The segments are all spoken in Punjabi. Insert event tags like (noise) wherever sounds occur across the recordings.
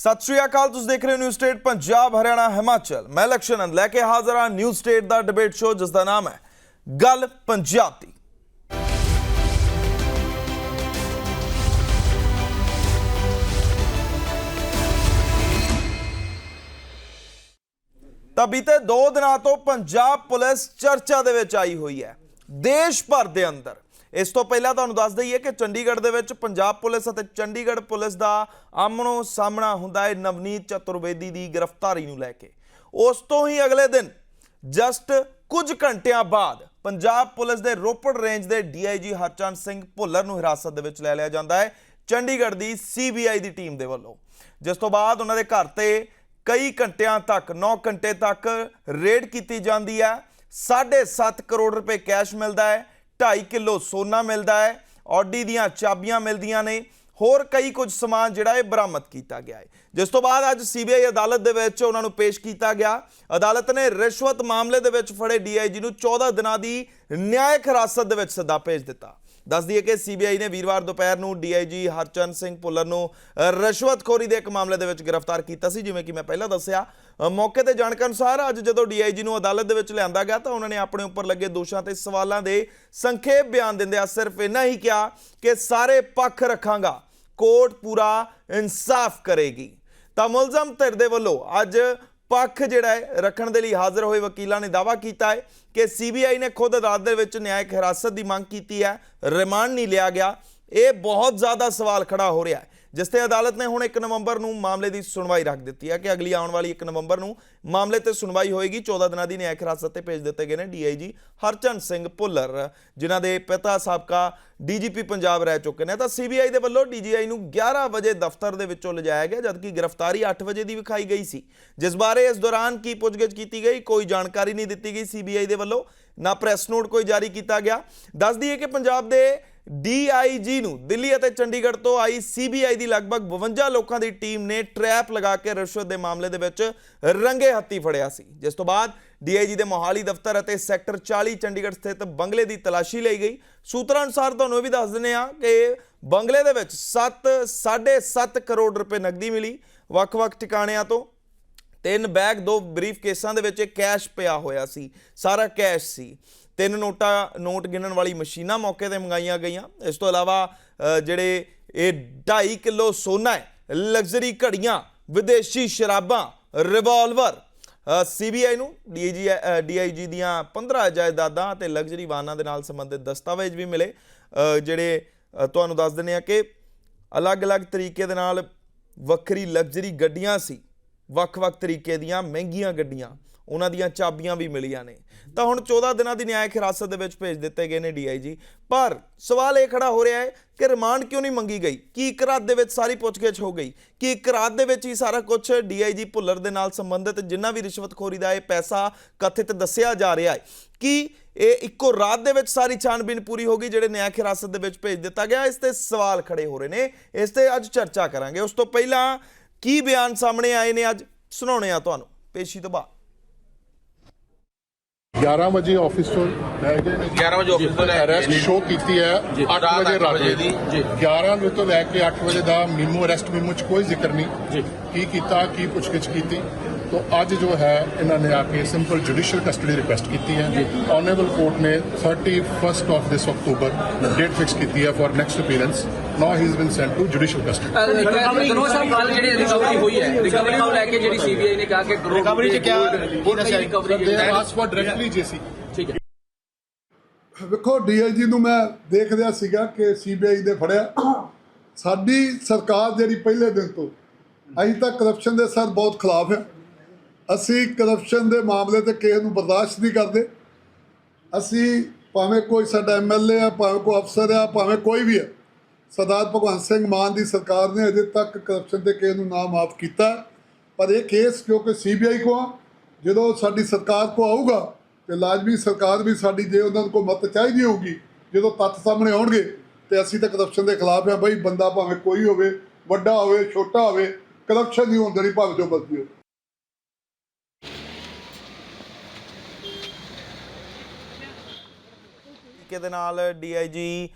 ਸਤਿ ਸ਼੍ਰੀ ਅਕਾਲ, ਤੁਸੀਂ ਦੇਖ ਰਹੇ ਹੋ ਨਿਊਜ਼ ਸਟੇਟ ਪੰਜਾਬ, ਹਰਿਆਣਾ, ਹਿਮਾਚਲ। ਮੈਂ ਲਕਸ਼ਨੰਦ, ਲੈ ਕੇ ਹਾਜ਼ਰ ਹਾਂ ਨਿਊਜ਼ ਸਟੇਟ ਦਾ ਡਿਬੇਟ ਸ਼ੋਅ ਜਿਸ ਦਾ ਨਾਮ ਹੈ ਗੱਲ ਪੰਜਾਬ। ਦੀ ਤਾਂ ਬੀਤੇ 2 ਦਿਨਾਂ ਤੋਂ ਪੰਜਾਬ ਪੁਲਿਸ ਚਰਚਾ ਦੇ ਵਿੱਚ ਆਈ ਹੋਈ ਹੈ। ਦੇਸ਼ ਭਰ ਦੇ ਅੰਦਰ ਇਸ ਤੋਂ ਪਹਿਲਾਂ ਤੁਹਾਨੂੰ ਦੱਸ ਦਈਏ ਕਿ ਚੰਡੀਗੜ੍ਹ ਦੇ ਵਿੱਚ ਪੰਜਾਬ ਪੁਲਿਸ ਅਤੇ ਚੰਡੀਗੜ੍ਹ ਪੁਲਿਸ ਦਾ ਆਮਣੋ ਸਾਹਮਣਾ ਹੁੰਦਾ ਹੈ ਨਵਨੀਤ ਚਤੁਰਵੇਦੀ ਦੀ ਗ੍ਰਿਫਤਾਰੀ ਨੂੰ ਲੈ ਕੇ। ਉਸ ਤੋਂ ਹੀ ਅਗਲੇ ਦਿਨ, ਜਸਟ ਕੁਝ ਘੰਟਿਆਂ ਬਾਅਦ ਪੰਜਾਬ ਪੁਲਿਸ ਦੇ ਰੋਪੜ ਰੇਂਜ ਦੇ ਡੀਆਈਜੀ ਹਰਚੰਦ ਸਿੰਘ ਭੁੱਲਰ ਨੂੰ ਹਿਰਾਸਤ ਦੇ ਵਿੱਚ ਲੈ ਲਿਆ ਜਾਂਦਾ ਹੈ ਚੰਡੀਗੜ੍ਹ ਦੀ ਸੀਬੀਆਈ ਦੀ ਟੀਮ ਦੇ ਵੱਲੋਂ। ਜਿਸ ਤੋਂ ਬਾਅਦ ਉਹਨਾਂ ਦੇ ਘਰ ਤੇ ਕਈ ਘੰਟਿਆਂ ਤੱਕ 9 ਘੰਟੇ ਤੱਕ ਰੇਡ ਕੀਤੀ ਜਾਂਦੀ ਹੈ। 7.5 ਕਰੋੜ ਰੁਪਏ ਕੈਸ਼ ਮਿਲਦਾ ਹੈ। 2.5 ਕਿਲੋ ਸੋਨਾ ਮਿਲਦਾ ਹੈ ਆਡੀ ਦੀਆਂ ਚਾਬੀਆਂ ਮਿਲਦੀਆਂ ਨੇ, ਹੋਰ ਕਈ ਕੁਝ ਸਮਾਨ ਜਿਹੜਾ ਇਹ ਬਰਾਮਦ ਕੀਤਾ ਗਿਆ ਹੈ। ਜਿਸ ਤੋਂ ਬਾਅਦ ਅੱਜ ਸੀਬੀਆਈ ਅਦਾਲਤ ਦੇ ਵਿੱਚ ਉਹਨਾਂ ਨੂੰ ਪੇਸ਼ ਕੀਤਾ ਗਿਆ। ਅਦਾਲਤ ਨੇ ਰਿਸ਼ਵਤ ਮਾਮਲੇ ਦੇ ਵਿੱਚ ਫੜੇ ਡੀਆਈਜੀ ਨੂੰ 14 ਦਿਨਾਂ ਦੀ ਨਿਆਇਕ ਹਿਰਾਸਤ ਦੇ ਵਿੱਚ ਸੱਦਾ ਭੇਜ ਦਿੱਤਾ। ਦੱਸ ਦਈਏ ਕਿ ਸੀਬੀਆਈ ਨੇ ਵੀਰਵਾਰ ਦੁਪਹਿਰ ਨੂੰ ਡੀਆਈਜੀ ਹਰਚੰਦ ਸਿੰਘ ਭੁੱਲਰ ਨੂੰ ਅ, ਰਿਸ਼ਵਤਖੋਰੀ ਦੇ ਇੱਕ ਮਾਮਲੇ ਦੇ ਵਿੱਚ ਗ੍ਰਿਫਤਾਰ ਕੀਤਾ ਸੀ ਜਿਵੇਂ ਕਿ ਮੈਂ ਪਹਿਲਾਂ ਦੱਸਿਆ। ਮੌਕੇ ਤੇ ਜਾਣਕਾਰੀ ਅਨੁਸਾਰ ਅੱਜ ਜਦੋਂ ਡੀਆਈਜੀ ਨੂੰ ਅਦਾਲਤ ਦੇ ਵਿੱਚ ਲਿਆਂਦਾ ਗਿਆ ਤਾਂ ਉਹਨਾਂ ਨੇ ਆਪਣੇ ਉੱਪਰ ਲੱਗੇ ਦੋਸ਼ਾਂ ਤੇ ਸਵਾਲਾਂ ਦੇ ਸੰਖੇਪ ਬਿਆਨ ਦਿੰਦਿਆਂ ਸਿਰਫ ਇੰਨਾ ਹੀ ਕਿਹਾ ਕਿ ਸਾਰੇ ਪੱਖ ਰੱਖਾਂਗਾ ਕੋਰਟ ਪੂਰਾ ਇਨਸਾਫ ਕਰੇਗੀ। ਤਾਂ ਮੁਲਜ਼ਮ ਧਿਰ ਦੇ ਵੱਲੋਂ ਅੱਜ ਪੱਖ ਜਿਹੜਾ ਹੈ, ਰੱਖਣ ਦੇ ਲਈ ਹਾਜ਼ਰ ਹੋਏ ਵਕੀਲਾਂ ਨੇ ਦਾਅਵਾ ਕੀਤਾ ਹੈ ਕਿ ਸੀਬੀਆਈ ਨੇ ਖੁਦ ਅਦਾਲਤ ਦੇ ਵਿੱਚ ਨਿਆਇਕ ਹਿਰਾਸਤ ਦੀ ਮੰਗ ਕੀਤੀ ਹੈ, ਰਿਮਾਂਡ ਨਹੀਂ ਲਿਆ ਗਿਆ। ਇਹ ਬਹੁਤ ਜ਼ਿਆਦਾ ਸਵਾਲ ਖੜਾ ਹੋ ਰਿਹਾ ਹੈ। ਜਿਸ ਤੇ ਅਦਾਲਤ ਨੇ ਹੁਣ 1 ਨਵੰਬਰ ਨੂੰ ਮਾਮਲੇ ਦੀ ਸੁਣਵਾਈ ਰੱਖ ਦਿੱਤੀ ਹੈ ਕਿ ਅਗਲੀ ਆਉਣ ਵਾਲੀ 1 ਨਵੰਬਰ ਨੂੰ ਮਾਮਲੇ ਤੇ ਸੁਣਵਾਈ ਹੋਏਗੀ। 14 ਦਿਨਾਂ ਦੀ ਨਿਆਇਕ ਹਿਰਾਸਤ ਤੇ ਭੇਜ ਦਿੱਤੇ ਗਏ ਨੇ ਡੀਆਈਜੀ ਹਰਚੰਦ ਸਿੰਘ ਭੁੱਲਰ, ਜਿਨ੍ਹਾਂ ਦੇ ਪਿਤਾ ਸਾਬਕਾ ਡੀਜੀਪੀ ਪੰਜਾਬ ਰਹਿ ਚੁੱਕੇ ਨੇ। ਤਾਂ ਸੀਬੀਆਈ ਦੇ ਵੱਲੋਂ ਡੀਜੀਆਈ ਨੂੰ 11 ਵਜੇ ਦਫ਼ਤਰ ਦੇ ਵਿੱਚੋਂ ਲਿਜਾਇਆ ਗਿਆ, ਜਦਕਿ ਗ੍ਰਿਫਤਾਰੀ 8 ਵਜੇ ਦੀ ਵਿਖਾਈ ਗਈ ਸੀ। ਜਿਸ ਬਾਰੇ ਇਸ ਦੌਰਾਨ ਕੀ ਪੁੱਛਗਿੱਛ ਕੀਤੀ ਗਈ, ਕੋਈ ਜਾਣਕਾਰੀ ਨਹੀਂ ਦਿੱਤੀ ਗਈ ਸੀਬੀਆਈ ਦੇ ਵੱਲੋਂ। ਨਾ ਪ੍ਰੈਸ ਨੋਟ ਕੋਈ ਜਾਰੀ ਕੀਤਾ ਗਿਆ। ਦੱਸ ਦਈਏ ਕਿ ਪੰਜਾਬ ਦੇ ਡੀਆਈਜੀ ਨੂੰ ਦਿੱਲੀ ਅਤੇ ਚੰਡੀਗੜ੍ਹ ਤੋਂ ਆਈ ਸੀਬੀਆਈ ਦੀ ਲਗਭਗ 52 ਲੋਕਾਂ ਦੀ ਟੀਮ ਨੇ ਟਰੈਪ ਲਗਾ ਕੇ ਰਿਸ਼ਵਤ ਦੇ ਮਾਮਲੇ ਦੇ ਵਿੱਚ ਰੰਗੇ ਹੱਥੀ ਫੜਿਆ ਸੀ। ਜਿਸ ਤੋਂ ਬਾਅਦ ਡੀਆਈਜੀ ਦੇ ਮੋਹਾਲੀ ਦਫ਼ਤਰ ਅਤੇ ਸੈਕਟਰ 40 ਚੰਡੀਗੜ੍ਹ ਸਥਿਤ ਬੰਗਲੇ ਦੀ ਤਲਾਸ਼ੀ ਲਈ ਗਈ। ਸੂਤਰਾਂ ਅਨੁਸਾਰ ਤੁਹਾਨੂੰ ਇਹ ਵੀ ਦੱਸ ਦਿੰਦੇ ਆ ਕਿ ਬੰਗਲੇ ਦੇ ਵਿੱਚ 7 7.5 ਕਰੋੜ ਰੁਪਏ ਨਕਦੀ ਮਿਲੀ ਵੱਖ-ਵੱਖ ਟਿਕਾਣਿਆਂ ਤੋਂ। ਤਿੰਨ ਬੈਗ, ਦੋ ਬਰੀਫ ਕੇਸਾਂ ਦੇ ਵਿੱਚ ਕੈਸ਼ ਪਿਆ ਹੋਇਆ ਸੀ। ਸਾਰਾ ਕੈਸ਼ ਸੀ। ਤਿੰਨ ਨੋਟਾਂ, ਨੋਟ ਗਿਣਨ ਵਾਲੀ ਮਸ਼ੀਨਾਂ ਮੌਕੇ ਤੇ ਮੰਗਾਈਆਂ ਗਈਆਂ। ਇਸ ਤੋਂ ਇਲਾਵਾ ਜਿਹੜੇ ਇਹ 2.5 ਕਿਲੋ ਸੋਨਾ ਹੈ, ਲਗਜ਼ਰੀ ਘੜੀਆਂ, ਵਿਦੇਸ਼ੀ ਸ਼ਰਾਬਾਂ ਰਿਵਾਲਵਰ ਸੀਬੀਆਈ ਨੂੰ ਡੀਆਈਜੀ ਡੀਆਈਜੀ ਦੀਆਂ 15 ਜਾਇਦਾਦਾਂ ਤੇ ਲਗਜ਼ਰੀ ਵਾਹਨਾਂ ਦੇ ਨਾਲ ਸੰਬੰਧਿਤ ਦਸਤਾਵੇਜ਼ ਵੀ ਮਿਲੇ। ਜਿਹੜੇ ਤੁਹਾਨੂੰ ਦੱਸ ਦਿੰਦੇ ਆ ਕਿ ਅਲੱਗ-ਅਲੱਗ ਤਰੀਕੇ ਦੇ ਨਾਲ ਵੱਖਰੀ ਲਗਜ਼ਰੀ ਗੱਡੀਆਂ ਸੀ, ਵੱਖ-ਵੱਖ ਤਰੀਕੇ ਦੀਆਂ ਮਹਿੰਗੀਆਂ ਗੱਡੀਆਂ। ਉਹਨਾਂ ਦੀਆਂ ਚਾਬੀਆਂ ਵੀ ਮਿਲੀਆਂ ਨੇ। ਤਾਂ ਹੁਣ 14 ਦਿਨਾਂ ਦੀ ਨਿਆਇਕ ਹਿਰਾਸਤ ਦੇ ਵਿੱਚ ਭੇਜ ਦਿੱਤੇ ਗਏ ਨੇ ਡੀਆਈਜੀ। ਪਰ ਸਵਾਲ ਇਹ ਖੜਾ ਹੋ ਰਿਹਾ ਹੈ ਕਿ ਰਿਮਾਂਡ ਕਿਉਂ ਨਹੀਂ ਮੰਗੀ ਗਈ? ਕੀ ਇੱਕ ਰਾਤ ਦੇ ਵਿੱਚ ਸਾਰੀ ਪੁੱਛਗਿੱਛ ਹੋ ਗਈ? ਕਿ ਇੱਕ ਰਾਤ ਦੇ ਵਿੱਚ ਹੀ ਸਾਰਾ ਕੁਝ ਡੀਆਈਜੀ ਭੁੱਲਰ ਦੇ ਨਾਲ ਸੰਬੰਧਿਤ ਜਿੰਨਾ ਵੀ ਰਿਸ਼ਵਤਖੋਰੀ ਦਾ ਇਹ ਪੈਸਾ ਕਥਿਤ ਦੱਸਿਆ ਜਾ ਰਿਹਾ ਹੈ, ਕਿ ਇਹ ਇੱਕੋ ਰਾਤ ਦੇ ਵਿੱਚ ਸਾਰੀ ਛਾਣਬੀਨ ਪੂਰੀ ਹੋ ਗਈ ਜਿਹੜੇ ਨਿਆਇਕ ਹਿਰਾਸਤ ਦੇ ਵਿੱਚ ਭੇਜ ਦਿੱਤਾ ਗਿਆ? ਇਸ ਤੇ ਸਵਾਲ ਖੜੇ ਹੋ ਰਹੇ ਨੇ। ਇਸ ਤੇ ਅੱਜ ਚਰਚਾ ਕਰਾਂਗੇ। ਉਸ ਤੋਂ ਪਹਿਲਾਂ ਕੀ ਬਿਆਨ ਸਾਹਮਣੇ ਆਏ ਨੇ ਅੱਜ? ਸੁਣਾਉਣੇ ਆ ਤੁਹਾਨੂੰ। ਪੇਸ਼ੀ ਤੋਂ ਬਾਅਦ। 11 ਵਜੇ ਆਫਿਸ ਤੋਂ ਲੈ ਕੇ 11 ਵਜੇ ਆਫਿਸ ਤੋਂ ਲੈ ਕੇ ਅਰੈਸਟ ਸ਼ੋ ਕੀਤੀ ਹੈ 8 ਰਾਤ ਵਜੇ ਰਾਤ ਦੀ, ਜੀ। 11 ਵਜੇ ਤੋਂ ਲੈ ਕੇ 8 ਵਜੇ ਦਾ ਮੀਮੋ ਅਰੈਸਟ ਮੀਮੋ ਚ ਕੋਈ ਜ਼ਿਕਰ ਨਹੀਂ। ਜੀ। ਕੀ ਕੀਤਾ ਕੀ ਪੁੱਛਗਿੱਛ ਕੀਤੀ। ਤੋਂ ਅੱਜ ਜੋ ਹੈ ਇਹਨਾਂ ਨੇ ਆ ਕੇ ਸਿੰਪਲ ਜੁਡੀਸ਼ੀਅਲ ਕਸਟਡੀ ਰਿਕੁਐਸਟ ਕੀਤੀ ਹੈ। ਆਨਰੇਬਲ ਕੋਰਟ ਨੇ 31st of this October date fix ਕੀਤੀ ਹੈ for next appearance now he has been sent to judicial custody ਦੋਨੋਂ ਸਾਹਿਬ ਕੱਲ ਜਿਹੜੀ ਰਿਕਵਰੀ ਹੋਈ ਹੈ। ਰਿਕਵਰੀ ਨੂੰ ਲੈ ਕੇ ਜਿਹੜੀ ਸੀਬੀਆਈ ਨੇ ਕਿਹਾ ਕਿ ਰਿਕਵਰੀ ਚ ਕਿਆ ਕੀ ਰਿਕਵਰੀ ਦੇ ਆਸ ਫॉर ਡਾਇਰੈਕਟਲੀ ਜੇਸੀ ਠੀਕ ਹੈ। ਵੇਖੋ ਡੀਆਈਜੀ ਨੂੰ ਮੈਂ ਦੇਖ ਰਿਹਾ ਸੀਗਾ ਕਿ ਸੀਬੀਆਈ ਨੇ ਫੜਿਆ। ਸਾਡੀ ਸਰਕਾਰ ਜਿਹੜੀ ਪਹਿਲੇ ਦਿਨ ਤੋਂ ਅਸੀਂ ਤਾਂ ਕਰਪਸ਼ਨ ਦੇ ਸਰ ਬਹੁਤ ਖਿਲਾਫ ਹੈ। ਅਸੀਂ ਕਰਪਸ਼ਨ ਦੇ ਮਾਮਲੇ ਤੇ ਕਿਸੇ ਨੂੰ ਬਰਦਾਸ਼ਤ ਨਹੀਂ ਕਰਦੇ। ਅਸੀਂ ਭਾਵੇਂ ਕੋਈ ਸਾਡਾ ਐਮਐਲਏ ਆ ਭਾਵੇਂ ਕੋਈ ਅਫਸਰ ਆ ਭਾਵੇਂ ਕੋਈ ਵੀ ਹੈ ਸਰਦਾਰ ਭਗਵੰਤ ਸਿੰਘ ਮਾਨ ਦੀ ਸਰਕਾਰ ਨੇ ਅਜੇ ਤੱਕ ਕਰਪਸ਼ਨ ਤੇ ਕਿਸੇ ਨੂੰ ਨਾ ਮਾਫ ਕੀਤਾ। ਪਰ ਇਹ ਕੇਸ ਕਿਉਂਕਿ ਸੀਬੀਆਈ ਕੋ ਜਦੋਂ ਸਾਡੀ ਸਰਕਾਰ ਕੋ ਆਊਗਾ ਤੇ ਲਾਜ਼ਮੀ ਸਰਕਾਰ ਵੀ ਸਾਡੀ ਜੇ ਉਹਨਾਂ ਨੂੰ ਕੋਈ ਮਤ ਚਾਹੀਦੀ ਹੋਊਗੀ, ਜਦੋਂ ਤੱਥ ਸਾਹਮਣੇ ਆਉਣਗੇ ਤੇ ਅਸੀਂ ਤਾਂ ਕਰਪਸ਼ਨ ਦੇ ਖਿਲਾਫ ਆ ਬਈ, ਬੰਦਾ ਭਾਵੇਂ ਕੋਈ ਹੋਵੇ, ਵੱਡਾ ਹੋਵੇ, ਛੋਟਾ ਹੋਵੇ ਕਰਪਸ਼ਨ ਨਹੀਂ ਹੋਣ ਦੇਣੀ ਭਾਵੇਂ ਜੋ ਮਰਜ਼ੀ ਹੋਵੇ। ਤਰੀਕੇ ਦੇ ਨਾਲ ਡੀਆਈਜੀ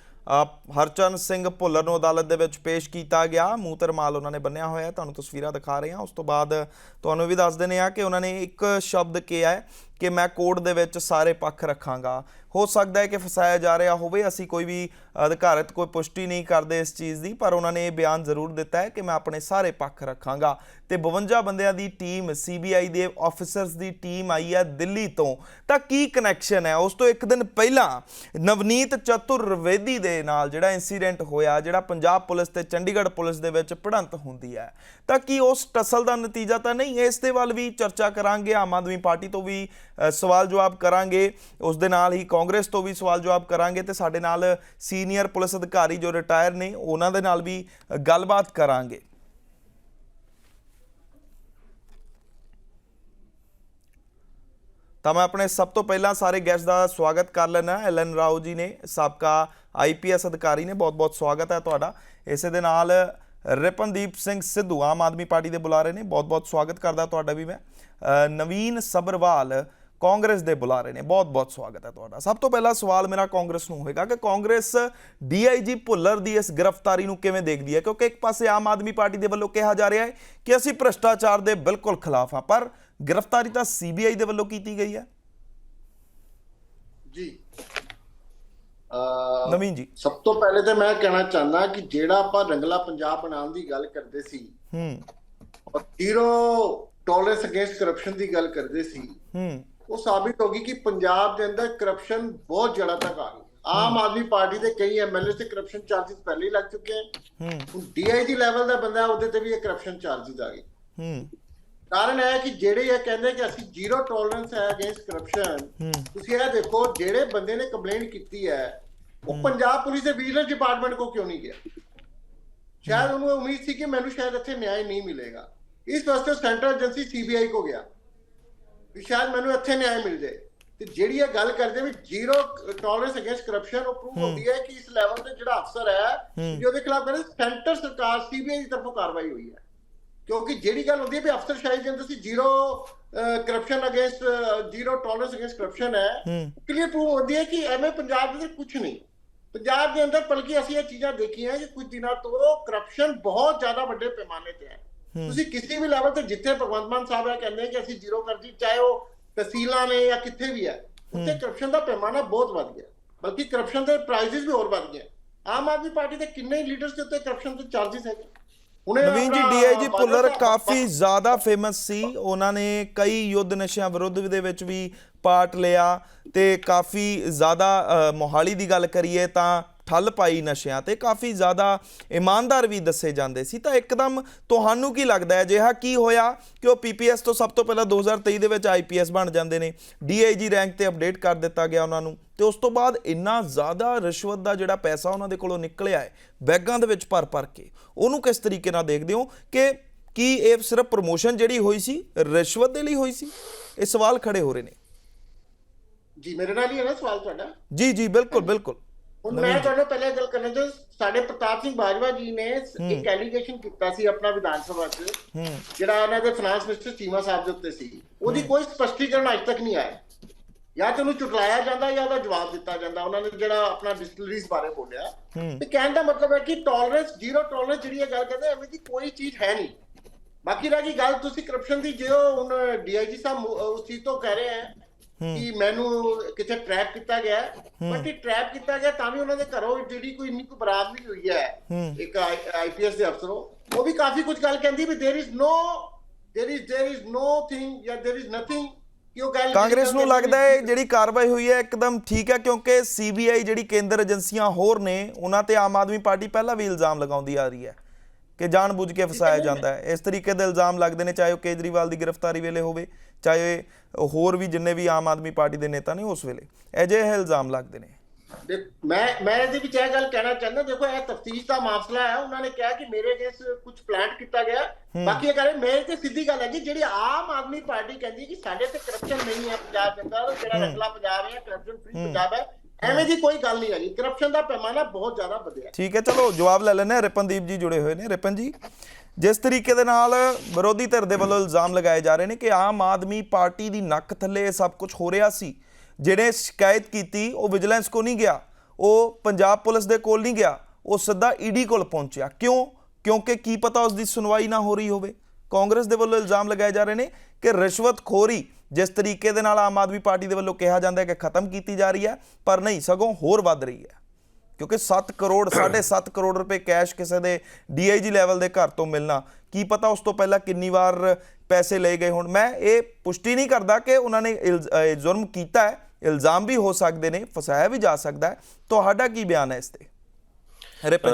ਹਰਚਰਨ ਸਿੰਘ ਭੁੱਲਰ ਨੂੰ ਅਦਾਲਤ ਦੇ ਵਿੱਚ ਪੇਸ਼ ਕੀਤਾ ਗਿਆ। ਮੂੰਹ ਮਾਲ ਉਹਨਾਂ ਨੇ ਬੰਨਿਆ ਹੋਇਆ ਤੁਹਾਨੂੰ ਤਸਵੀਰਾਂ ਦਿਖਾ ਰਹੇ ਹਾਂ। ਉਸ ਤੋਂ ਬਾਅਦ ਤੁਹਾਨੂੰ ਵੀ ਦੱਸ ਦਿੰਦੇ ਆ ਕਿ ਉਹਨਾਂ ਨੇ ਇੱਕ ਸ਼ਬਦ ਕਿਹਾ ਹੈ ਕਿ ਮੈਂ ਕੋਰਟ ਦੇ ਵਿੱਚ ਸਾਰੇ ਪੱਖ ਰੱਖਾਂਗਾ। ਹੋ ਸਕਦਾ ਹੈ ਕਿ ਫਸਾਇਆ ਜਾ ਰਿਹਾ ਹੋਵੇ, ਅਸੀਂ ਕੋਈ ਵੀ ਅਧਿਕਾਰਤ ਕੋਈ ਪੁਸ਼ਟੀ ਨਹੀਂ ਕਰਦੇ ਇਸ ਚੀਜ਼ ਦੀ, ਪਰ ਉਹਨਾਂ ਨੇ ਇਹ ਬਿਆਨ ਜ਼ਰੂਰ ਦਿੱਤਾ ਹੈ ਕਿ ਮੈਂ ਆਪਣੇ ਸਾਰੇ ਪੱਖ ਰੱਖਾਂਗਾ। ਤੇ 52 ਬੰਦਿਆਂ ਦੀ ਟੀਮ ਸੀਬੀਆਈ ਦੇ ਆਫੀਸਰਸ ਦੀ ਟੀਮ ਆਈ ਹੈ ਦਿੱਲੀ ਤੋਂ। ਤਾਂ ਕੀ ਕਨੈਕਸ਼ਨ ਹੈ? ਉਸ ਤੋਂ ਇੱਕ ਦਿਨ ਪਹਿਲਾਂ ਨਵਨੀਤ ਚਤੁਰਵੇਦੀ ਦੇ ਨਾਲ ਜਿਹੜਾ ਇਨਸੀਡੈਂਟ ਹੋਇਆ, ਜਿਹੜਾ ਪੰਜਾਬ ਪੁਲਿਸ ਤੇ ਚੰਡੀਗੜ੍ਹ ਪੁਲਿਸ ਦੇ ਵਿੱਚ ਭਿੜੰਤ ਹੁੰਦੀ ਹੈ। ਤਾਂ ਕੀ ਉਸ ਟਸਲ ਦਾ ਨਤੀਜਾ ਤਾਂ ਨਹੀਂ? ਇਸ ਦੇ ਵੱਲ ਵੀ ਚਰਚਾ ਕਰਾਂਗੇ। ਆਮ ਆਦਮੀ ਪਾਰਟੀ ਤੋਂ ਵੀ ਸਵਾਲ ਜਵਾਬ ਕਰਾਂਗੇ। ਉਸ ਦੇ ਨਾਲ ਹੀ ਕਾਂਗਰਸ ਤੋਂ ਵੀ ਸਵਾਲ ਜਵਾਬ ਕਰਾਂਗੇ ਤੇ ਸਾਡੇ ਨਾਲ ਸੀਨੀਅਰ ਪੁਲਿਸ ਅਧਿਕਾਰੀ ਜੋ ਰਿਟਾਇਰ ਨੇ, ਉਹਨਾਂ ਦੇ ਨਾਲ ਵੀ ਗੱਲਬਾਤ ਕਰਾਂਗੇ। ਤਾਂ ਮੈਂ ਆਪਣੇ ਸਭ ਤੋਂ ਪਹਿਲਾਂ ਸਾਰੇ ਗੈਸਟ ਦਾ ਸਵਾਗਤ ਕਰ ਲੈਣਾ ਐਲਨ ਰਾਓ ਜੀ ਨੇ, ਸਾਬਕਾ ਆਈਪੀਐਸ ਅਧਿਕਾਰੀ ਨੇ, ਬਹੁਤ-ਬਹੁਤ ਸਵਾਗਤ ਹੈ ਤੁਹਾਡਾ। ਇਸੇ ਦੇ ਨਾਲ ਰਿਪਨਦੀਪ ਸਿੰਘ ਸਿੱਧੂ, ਆਮ ਆਦਮੀ ਪਾਰਟੀ ਦੇ ਬੁਲਾਰੇ ਨੇ, ਬਹੁਤ-ਬਹੁਤ ਸਵਾਗਤ ਕਰਦਾ ਤੁਹਾਡਾ ਵੀ ਮੈਂ। ਨਵੀਨ ਸਬਰਵਾਲ ਕਾਂਗਰਸ ਦੇ ਬੁਲਾਰੇ ਨੇ। ਬਹੁਤ-ਬਹੁਤ ਸਵਾਗਤ ਹੈ ਤੁਹਾਡਾ। ਸਭ ਤੋਂ ਪਹਿਲਾ ਸਵਾਲ ਮੇਰਾ ਕਾਂਗਰਸ ਨੂੰ ਹੋਏਗਾ ਕਿ ਕਾਂਗਰਸ ਡੀਆਈਜੀ ਭੁੱਲਰ ਦੀ ਇਸ ਗ੍ਰਿਫਤਾਰੀ ਨੂੰ ਕਿਵੇਂ ਦੇਖਦੀ ਹੈ? ਕਿਉਂਕਿ ਇੱਕ ਪਾਸੇ ਆਮ ਆਦਮੀ ਪਾਰਟੀ ਦੇ ਵੱਲੋਂ ਕਿਹਾ ਜਾ ਰਿਹਾ ਹੈ ਕਿ ਅਸੀਂ ਭ੍ਰਸ਼ਟਾਚਾਰ ਦੇ ਬਿਲਕੁਲ ਖਿਲਾਫ ਹਾਂ ਪਰ ਗ੍ਰਿਫਤਾਰੀ ਤਾਂ ਸੀਬੀਆਈ ਦੇ ਵੱਲੋਂ ਕੀਤੀ ਗਈ ਹੈ। ਜੀ। ਨਵੀਨ ਜੀ। ਸਭ ਤੋਂ ਪਹਿਲੇ ਤਾਂ ਮੈਂ ਕਹਿਣਾ ਚਾਹੁੰਦਾ ਕਿ ਜਿਹੜਾ ਆਪਾਂ ਰੰਗਲਾ ਪੰਜਾਬ ਬਣਾਉਣ ਦੀ ਗੱਲ ਕਰਦੇ ਸੀ ਹੂੰ। ਔਰ ਜ਼ੀਰੋ ਟੋਲਰੈਂਸ ਅਗੇਂਸਟ ਕਰਪਸ਼ਨ ਦੀ ਗੱਲ ਕਰਦੇ ਸੀ ਹੂੰ। ਉਹ ਸਾਬਿਤ ਹੋ ਗਈ ਕਿ ਪੰਜਾਬ ਦੇ ਅੰਦਰ ਕਰਪਸ਼ਨ ਬਹੁਤ ਜ਼ਿਆਦਾ ਤੱਕ ਆ ਗਈ ਆਮ ਆਦਮੀ ਪਾਰਟੀ ਦੇ ਕਈ ਐਮਐਲਏ ਤੇ ਕਰਪਸ਼ਨ ਚਾਰजेस ਪਹਿਲੇ ਹੀ ਲੱਗ ਚੁੱਕੇ ਹਨ ਹੂੰ। ਡੀਆਈਜੀ ਲੈਵਲ ਦਾ ਬੰਦਾ ਉਹਦੇ ਤੇ ਵੀ ਇਹ ਕਰਪਸ਼ਨ ਚਾਰजेस ਆ ਗਏ। ਹੂੰ। ਕਾਰਨ ਹੈ ਕਿ ਜਿਹੜੇ ਇਹ ਕਹਿੰਦੇ ਕਿ ਅਸੀਂ ਜ਼ੀਰੋ ਟੋਲਰੈਂਸ ਹੈ ਅਗੇਂਸਟ ਕਰਪਸ਼ਨ ਤੁਸੀਂ ਇਹ ਦੇਖੋ ਜਿਹੜੇ ਬੰਦੇ ਨੇ ਕੰਪਲੇਂਟ ਕੀਤੀ ਹੈ ਉਹ ਪੰਜਾਬ ਪੁਲਿਸ ਦੇ ਵਿਜੀਲੈਂਸ ਡਿਪਾਰਟਮੈਂਟ ਕੋ ਕਿਉਂ ਨਹੀਂ ਗਿਆ? ਸ਼ਾਇਦ ਉਹਨੂੰ ਉਮੀਦ ਸੀ ਕਿ ਮੈਨੂੰ ਸ਼ਾਇਦ ਇੱਥੇ ਨਿਆਂ ਨਹੀਂ ਮਿਲੇਗਾ। ਇਸ ਵਾਸਤੇ ਸੈਂਟਰਲ ਏਜੰਸੀ ਸੀਬੀਆਈ ਕੋ ਗਿਆ। ਵੀ ਸ਼ਾਇਦ ਮੈਨੂੰ ਇੱਥੇ ਨਿਆਂ ਮਿਲ ਜਾਏ। ਤੇ ਜਿਹੜੀ ਇਹ ਗੱਲ ਕਰਦੇ ਵੀ ਜ਼ੀਰੋ ਟੋਲਰੈਂਸ ਅਗੇਂਸਟ ਕਰਪਸ਼ਨ ਉਹ ਪ੍ਰੂਵ ਹੁੰਦੀ ਹੈ ਕਿ ਇਸ ਲੈਵਲ ਤੇ ਜਿਹੜਾ ਅਫਸਰ ਹੈ ਜਿਹਦੇ ਖਿਲਾਫ ਕਹਿੰਦੇ ਸੈਂਟਰ ਸਰਕਾਰ ਸੀਬੀਆਈ ਦੀ ਤਰਫੋਂ ਕਾਰਵਾਈ ਹੋਈ ਹੈ। ਕਿਉਂਕਿ ਜਿਹੜੀ ਗੱਲ ਹੁੰਦੀ ਹੈ ਵੀ ਅਫਸਰਸ਼ਾਹੀ ਦੇ ਅੰਦਰ ਸੀ zero corruption against zero tolerance against corruption ਹੈ। ਕਲੀਅਰ ਪ੍ਰੂਵ ਹੁੰਦੀ ਹੈ ਕਿ ਐਵੇਂ ਪੰਜਾਬ ਦੇ ਅੰਦਰ ਕੁਝ ਨਹੀਂ। ਪੰਜਾਬ ਦੇ ਅੰਦਰ ਬਲਕਿ ਅਸੀਂ ਇਹ ਚੀਜ਼ਾਂ ਦੇਖੀਆਂ ਕਿ ਕੁਝ ਦਿਨਾਂ ਤੋਂ ਕਰਪਸ਼ਨ ਬਹੁਤ ਜ਼ਿਆਦਾ ਵੱਡੇ ਪੈਮਾਨੇ ਤੇ ਹੈ। ਤੁਸੀਂ ਕਿਸੇ ਵੀ ਲੈਵਲ ਤੇ ਜਿੱਥੇ ਭਗਵੰਤ ਮਾਨ ਸਾਹਿਬ ਇਹ ਕਹਿੰਦੇ ਕਿ ਅਸੀਂ ਜ਼ੀਰੋ ਕਰਜੀ ਚਾਹੇ ਉਹ ਤਹਿਸੀਲਾਂ ਨੇ ਜਾਂ ਕਿੱਥੇ ਵੀ ਹੈ ਉੱਥੇ ਕਰਪਸ਼ਨ ਦਾ ਪੈਮਾਨਾ ਬਹੁਤ ਵੱਧ ਗਿਆ। ਬਲਕਿ ਕਰਪਸ਼ਨ ਦੇ ਪ੍ਰਾਈਸਿਸ ਵੀ ਹੋਰ ਵੱਧ ਗਏ। ਆਮ ਆਦਮੀ ਪਾਰਟੀ ਦੇ ਕਿੰਨੇ ਲੀਡਰਸ ਦੇ ਉੱਤੇ ਕਰਪਸ਼ਨ ਦੇ ਚਾਰजेस ਹੈਗੇ। ਨਵੀਨ ਜੀ ਡੀਆਈਜੀ ਸਾਹਿਬ- ਕਾਫੀ ਜ਼ਿਆਦਾ ਫੇਮਸ ਸੀ। ਉਹਨਾਂ ਨੇ ਕਈ ਯੁੱਧ ਨਸ਼ਿਆਂ ਵਿਰੁੱਧ ਦੇ ਵਿੱਚ ਵੀ ਪਾਰਟ ਲਿਆ ਤੇ ਕਾਫੀ ਜ਼ਿਆਦਾ ਮੋਹਾਲੀ ਦੀ ਗੱਲ ਕਰੀਏ ਤਾਂ ਠੱਲ ਪਾਈ ਨਸ਼ਿਆਂ ਤੇ ਕਾਫੀ ਜ਼ਿਆਦਾ ਇਮਾਨਦਾਰ ਵੀ ਦੱਸੇ ਜਾਂਦੇ ਸੀ। ਤਾਂ ਇੱਕਦਮ ਤੁਹਾਨੂੰ ਕੀ ਲੱਗਦਾ ਹੈ? ਜਿਹਾ ਕੀ ਹੋਇਆ ਕਿ ਉਹ ਪੀਪੀਐਸ ਤੋਂ ਸਭ ਤੋਂ ਪਹਿਲਾਂ 2023 ਦੇ ਵਿੱਚ ਆਈਪੀਐਸ ਬਣ ਜਾਂਦੇ ਨੇ ਡੀਆਈਜੀ ਰੈਂਕ ਤੇ ਅਪਡੇਟ ਕਰ ਦਿੱਤਾ ਗਿਆ ਉਹਨਾਂ ਨੂੰ ਤੇ ਉਸ ਤੋਂ ਬਾਅਦ ਇੰਨਾ ਜ਼ਿਆਦਾ ਰਿਸ਼ਵਤ ਦਾ ਜਿਹੜਾ ਪੈਸਾ ਉਹਨਾਂ ਦੇ ਕੋਲੋਂ ਨਿਕਲਿਆ ਹੈ ਬੈਗਾਂ ਦੇ ਵਿੱਚ ਭਰ ਭਰ ਕੇ ਉਹਨੂੰ ਕਿਸ ਤਰੀਕੇ ਨਾਲ ਦੇਖਦੇ ਹੋ ਕਿ ਕੀ ਇਹ ਸਿਰਫ ਪ੍ਰੋਮੋਸ਼ਨ ਜਿਹੜੀ ਹੋਈ ਸੀ ਰਿਸ਼ਵਤ ਦੇ ਲਈ ਹੋਈ ਸੀ? ਇਹ ਸਵਾਲ ਖੜੇ ਹੋ ਰਹੇ ਨੇ। ਜੀ ਮੇਰੇ ਨਾਲ ਹੀ ਹੈ ਨਾ ਸਵਾਲ ਤੁਹਾਡਾ? ਜੀ ਜੀ ਬਿਲਕੁਲ ਬਿਲਕੁਲ। ਹੁਣ ਮੈਂ ਤੁਹਾਨੂੰ ਪਹਿਲੇ ਗੱਲ ਕਰਨਾ ਚਾਹੁੰਦਾ ਸਾਡੇ ਪ੍ਰਤਾਪ ਸਿੰਘ ਬਾਜਵਾ ਜੀ ਨੇ ਇੱਕ ਐਲੀਗੇਸ਼ਨ ਕੀਤਾ ਸੀ ਆਪਣਾ ਵਿਧਾਨ ਸਭਾ 'ਚ ਜਿਹੜਾ ਉਹਨਾਂ ਦੇ ਫਾਈਨਾਂਸ ਮਿਨਿਸਟਰ ਚੀਮਾ ਸਾਹਿਬ ਦੇ ਉੱਤੇ ਸੀ। ਉਹਦੀ ਕੋਈ ਸਪਸ਼ਟੀਕਰਨ ਅਜੇ ਤੱਕ ਨਹੀਂ ਆਇਆ। ਜਾਂ ਤੇ ਉਹਨੂੰ ਚੁਟਲਾਇਆ ਜਾਂਦਾ ਜਾਂ ਉਹਦਾ ਜਵਾਬ ਦਿੱਤਾ ਜਾਂਦਾ। ਉਹਨਾਂ ਨੇ ਜਿਹੜਾ ਆਪਣਾ ਡਿਸਟਿਲਰੀਜ਼ ਬਾਰੇ ਬੋਲਿਆ। ਤੇ ਕਹਿਣ ਦਾ ਮਤਲਬ ਹੈ ਕਿ ਟੋਲਰੈਂਸ ਜ਼ੀਰੋ ਟੋਲਰੈਂਸ ਜਿਹੜੀ ਇਹ ਗੱਲ ਕਹਿੰਦੇ ਐਵੇਂ ਦੀ ਕੋਈ ਚੀਜ਼ ਹੈ ਨਹੀਂ। ਬਾਕੀ ਰਹਿ ਗਈ ਗੱਲ ਤੁਸੀਂ ਕਰਪਸ਼ਨ ਦੀ ਜੇ ਉਹ ਹੁਣ ਡੀਆਈਜੀ ਸਾਹਿਬ ਉਸ ਚੀਜ਼ ਤੋਂ ਕਹਿ ਰਹੇ ਹੈ ਕਿ ਮੈਨੂੰ ਕਿਤੇ ਟਰੈਪ ਕੀਤਾ ਗਿਆ ਬਟ ਇਹ ਟਰੈਪ ਕੀਤਾ ਗਿਆ ਤਾਂ ਵੀ ਉਹਨਾਂ ਦੇ ਘਰੋਂ ਜਿਹੜੀ ਕੋਈ ਇੰਨੀ ਕੋਈ ਬਰਾਮਦਗੀ ਹੋਈ ਹੈ ਇੱਕ ਆਈਪੀਐਸ ਦੇ ਅਫਸਰੋਂ ਉਹ ਵੀ ਕਾਫੀ ਕੁਝ ਗੱਲ ਕਹਿੰਦੀ ਵੀ there is no there is there is no thing ਜਾਂ देयर इज नथिंग ਕਿ ਉਹ ਗੱਲ ਕਾਂਗਰਸ ਨੂੰ ਲੱਗਦਾ ਹੈ ਜਿਹੜੀ ਕਾਰਵਾਈ ਹੋਈ ਹੈ ਇੱਕਦਮ ਠੀਕ ਹੈ ਕਿਉਂਕਿ ਸੀਬੀਆਈ ਜਿਹੜੀ ਕੇਂਦਰ ਏਜੰਸੀਆਂ ਹੋਰ ਨੇ ਉਹਨਾਂ ਤੇ ਆਮ ਆਦਮੀ ਪਾਰਟੀ ਪਹਿਲਾਂ ਵੀ ਇਲਜ਼ਾਮ ਲਗਾਉਂਦੀ ਆ ਰਹੀ ਹੈ ਕਿ ਜਾਣਬੁੱਝ ਕੇ ਫਸਾਇਆ ਜਾਂਦਾ ਹੈ ਇਸ ਤਰੀਕੇ ਦੇ ਇਲਜ਼ਾਮ ਲੱਗਦੇ ਨੇ ਚਾਹੇ ਉਹ ਕੇਜਰੀਵਾਲ ਦੀ ਗ੍ਰਿਫਤਾਰੀ ਵੇਲੇ ਹੋਵੇ ਚਾਹੇ ਹੋਰ ਵੀ ਜਿੰਨੇ ਵੀ ਆਮ ਆਦਮੀ ਪਾਰਟੀ ਦੇ ਨੇਤਾ ਨੇ ਉਸ ਵੇਲੇ। ਅਜਿਹੇ ਇਲਜ਼ਾਮ ਲੱਗਦੇ ਨੇ। ਮੈਂ ਮੈਂ ਇਹਦੇ ਵਿੱਚ ਇਹ ਗੱਲ ਕਹਿਣਾ ਚਾਹੁੰਦਾ ਦੇਖੋ ਇਹ ਤਫਤੀਸ਼ ਦਾ ਮਾਮਲਾ ਹੈ ਉਹਨਾਂ ਨੇ ਕਿਹਾ ਕਿ ਮੇਰੇ ਅਗੇਂਸਟ ਕੁਝ ਪਲਾਂਟ ਕੀਤਾ ਗਿਆ ਬਾਕੀ ਇਹ ਕਰੇ ਮੇਰੇ ਤੇ ਸਿੱਧੀ ਗੱਲ ਹੈ ਕਿ ਜਿਹੜੀ ਆਮ ਆਦਮੀ ਪਾਰਟੀ ਕਹਿੰਦੀ ਕਿ ਸਾਡੇ ਤੇ ਕਰਪਸ਼ਨ ਨਹੀਂ ਹੈ ਪੰਜਾਬ ਦੇ ਅੰਦਰ ਜਿਹੜਾ ਰਸਲਾ ਪੰਜਾਬ ਹੈ ਕਰਪਸ਼ਨ ਫ੍ਰੀ ਪੰਜਾਬ ਹੈ ਐਵੇਂ ਦੀ ਕੋਈ ਗੱਲ ਨਹੀਂ ਹੈਗੀ। ਕਰਪਸ਼ਨ ਦਾ ਪੈਮਾਨਾ ਬਹੁਤ ਜ਼ਿਆਦਾ ਵਧਿਆ। ਠੀਕ ਹੈ ਚਲੋ ਜਵਾਬ ਲੈ ਹਾਂ। ਰਿਪਨਦੀਪ ਜੀ ਜੁੜੇ ਹੋਏ ਨੇ। ਰਿਪਨ ਜੀ ਜਿਸ ਤਰੀਕੇ ਦੇ ਨਾਲ ਵਿਰੋਧੀ ਧਿਰ ਦੇ ਵੱਲੋਂ ਇਲਜ਼ਾਮ ਲਗਾਏ ਜਾ ਰਹੇ ਨੇ ਕਿ ਆਮ ਆਦਮੀ ਪਾਰਟੀ ਦੀ ਨੱਕ ਥੱਲੇ ਇਹ ਸਭ ਕੁਝ ਹੋ ਰਿਹਾ ਸੀ। ਜਿਹੜੇ ਸ਼ਿਕਾਇਤ ਕੀਤੀ, ਉਹ ਵਿਜੀਲੈਂਸ ਕੋ ਨਹੀਂ ਗਿਆ, ਉਹ ਪੰਜਾਬ ਪੁਲਿਸ ਦੇ ਕੋਲ ਨਹੀਂ ਗਿਆ, ਉਹ ਸਿੱਧਾ ਈਡੀ ਕੋਲ ਪਹੁੰਚਿਆ। ਕਿਉਂ? ਕਿਉਂਕਿ ਕੀ ਪਤਾ ਉਸ ਦੀ ਸੁਣਵਾਈ ਨਾ ਹੋ ਰਹੀ ਹੋਵੇ। ਕਾਂਗਰਸ ਦੇ ਵੱਲੋਂ ਇਲਜ਼ਾਮ ਲਗਾਏ ਜਾ ਰਹੇ ਨੇ ਕਿ ਰਿਸ਼ਵਤਖੋਰੀ ਜਿਸ ਤਰੀਕੇ ਦੇ ਨਾਲ ਆਮ ਆਦਮੀ ਪਾਰਟੀ ਦੇ ਵੱਲੋਂ ਕਿਹਾ ਜਾਂਦਾ ਹੈ ਕਿ ਖਤਮ ਕੀਤੀ ਜਾ ਰਹੀ ਹੈ, ਪਰ ਨਹੀਂ, ਸਗੋਂ ਹੋਰ ਵੱਧ ਰਹੀ ਹੈ। ਕਿਉਂਕਿ 7 ਕਰੋੜ (coughs) 7.5 ਕਰੋੜ ਰੁਪਏ ਕੈਸ਼ ਕਿਸੇ ਦੇ ਡੀਆਈਜੀ ਲੈਵਲ ਦੇ ਘਰ ਤੋਂ ਮਿਲਣਾ। ਕੀ ਪਤਾ ਉਸ ਤੋਂ ਪਹਿਲਾਂ ਕਿੰਨੀ ਵਾਰ ਪੈਸੇ ਲਏ ਗਏ ਹੁਣ। ਮੈਂ ਇਹ ਪੁਸ਼ਟੀ ਨਹੀਂ ਕਰਦਾ ਕਿ ਉਹਨਾਂ ਨੇ ਜੁਰਮ ਕੀਤਾ ਹੈ। ਇਲਜ਼ਾਮ ਵੀ ਹੋ ਸਕਦੇ ਨੇ ਫਸਾਇਆ ਵੀ ਜਾ ਸਕਦਾ ਹੈ। ਤੁਹਾਡਾ ਕੀ ਬਿਆਨ ਹੈ ਇਸ ਤੇ?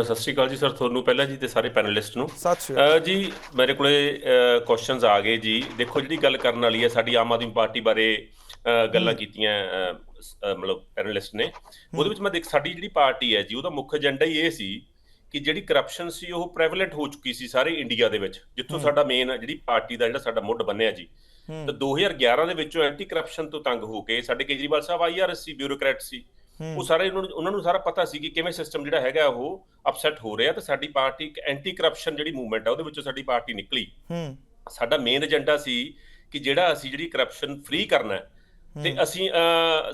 ਸਤਿ ਸ਼੍ਰੀ ਅਕਾਲ ਜੀ ਸਰ ਤੁਹਾਨੂੰ ਪਹਿਲਾਂ ਜੀ ਤੇ ਸਾਰੇ ਪੈਨਲਿਸਟ ਨੂੰ। ਸਤਿ ਸ਼੍ਰੀ ਅਕਾਲ। ਜੀ ਮੇਰੇ ਕੋਲੇ ਕੁਐਸਚਨਸ ਆ ਗਏ ਜੀ। ਦੇਖੋ ਜਿਹੜੀ ਗੱਲ ਕਰਨ ਵਾਲੀ ਹੈ ਸਾਡੀ ਆਮ ਆਦਮੀ ਪਾਰਟੀ ਬਾਰੇ ਗੱਲਾਂ ਕੀਤੀਆਂ ਮਤਲਬ ਪੈਨਲਿਸਟ ਨੇ ਉਹਦੇ ਵਿੱਚ ਮੈਂ ਦੇਖ ਸਾਡੀ ਜਿਹੜੀ ਪਾਰਟੀ ਹੈ ਜੀ ਉਹਦਾ ਮੁੱਖ ਏਜੰਡਾ ਹੀ ਇਹ ਸੀ ਕਿ ਜਿਹੜੀ ਕਰਪਸ਼ਨ ਸੀ ਉਹ ਪ੍ਰੈਵਲੈਂਟ ਹੋ ਚੁੱਕੀ ਸੀ ਸਾਰੇ ਇੰਡੀਆ ਦੇ ਵਿੱਚ ਜਿੱਥੋਂ ਸਾਡਾ ਮੇਨ ਜਿਹੜੀ ਪਾਰਟੀ ਦਾ ਜਿਹੜਾ ਸਾਡਾ ਮੁੱਢ ਬੰਨਿਆ ਜੀ। ਤਾਂ 2011 ਦੇ ਵਿੱਚੋਂ ਐਂਟੀ ਕਰਪਸ਼ਨ ਤੋਂ ਤੰਗ ਹੋ ਕੇ ਸਾਡੇ ਕੇਜਰੀਵਾਲ ਸਾਹਿਬ ਆਈਆਰਐਸ ਸੀ ਬਿਊਰੋਕਰੈਟ ਸੀ ਉਹ ਸਾਰੇ ਉਹਨਾਂ ਨੂੰ ਉਹਨਾਂ ਨੂੰ ਸਾਰਾ ਪਤਾ ਸੀ ਕਿ ਕਿਵੇਂ ਸਿਸਟਮ ਜਿਹੜਾ ਹੈਗਾ ਉਹ ਅਪਸੈਟ ਹੋ ਰਿਹਾ ਤੇ ਸਾਡੀ ਪਾਰਟੀ ਇੱਕ ਐਂਟੀ ਕਰਪਸ਼ਨ ਜਿਹੜੀ ਮੂਵਮੈਂਟ ਆ ਉਹਦੇ ਵਿੱਚੋਂ ਸਾਡੀ ਪਾਰਟੀ ਨਿਕਲੀ। ਹੂੰ। ਸਾਡਾ ਮੇਨ ਏਜੰਡਾ ਸੀ ਕਿ ਜਿਹੜਾ ਅਸੀਂ ਜਿਹੜੀ ਕਰਪਸ਼ਨ ਫ੍ਰੀ ਕਰਨਾ ਹੈ ਤੇ ਅਸੀਂ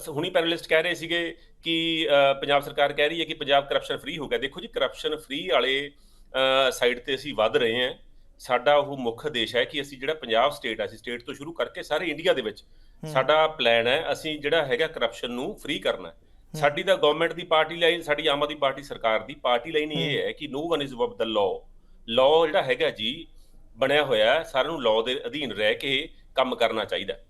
ਹੁਣੀ ਪੈਨਲਿਸਟ ਕਹਿ ਰਹੇ ਸੀਗੇ ਕਿ ਪੰਜਾਬ ਸਰਕਾਰ ਕਹਿ ਰਹੀ ਹੈ ਕਿ ਪੰਜਾਬ ਕਰਪਸ਼ਨ ਫ੍ਰੀ ਹੋ ਗਿਆ। ਦੇਖੋ ਜੀ ਕਰਪਸ਼ਨ ਫ੍ਰੀ ਵਾਲੇ ਸਾਈਡ ਤੇ ਅਸੀਂ ਵੱਧ ਰਹੇ ਹਾਂ। ਸਾਡਾ ਉਹ ਮੁੱਖ ਉਦੇਸ਼ ਹੈ ਕਿ ਅਸੀਂ ਜਿਹੜਾ ਪੰਜਾਬ ਸਟੇਟ ਹੈ ਅਸੀਂ ਸਟੇਟ ਤੋਂ ਸ਼ੁਰੂ ਕਰਕੇ ਸਾਰੇ ਇੰਡੀਆ ਦੇ ਵਿੱਚ ਸਾਡਾ ਪਲਾਨ ਹੈ ਅਸੀਂ ਜਿਹੜਾ ਹੈਗਾ ਕਰਪਸ਼ਨ ਨੂੰ ਫ੍ਰੀ ਕਰਨਾ ਹੈ। ਸਾਡੀ ਤਾਂ ਗਵਰਨਮੈਂਟ ਦੀ ਪਾਰਟੀ ਲਾਈਨ ਸਾਡੀ ਆਮ ਆਦਮੀ ਪਾਰਟੀ ਸਰਕਾਰ ਦੀ ਪਾਰਟੀ ਲਾਈਨ ਇਹ ਹੈ। ਕਿ no one is above the law law ਜਿਹੜਾ ਹੈਗਾ ਜੀ ਬਣਿਆ ਹੋਇਆ ਸਾਰਿਆਂ ਨੂੰ ਲਾਅ ਦੇ ਅਧੀਨ ਰਹਿ ਕੇ ਕੰਮ ਕਰਨਾ ਚਾਹੀਦਾ ਹੈ।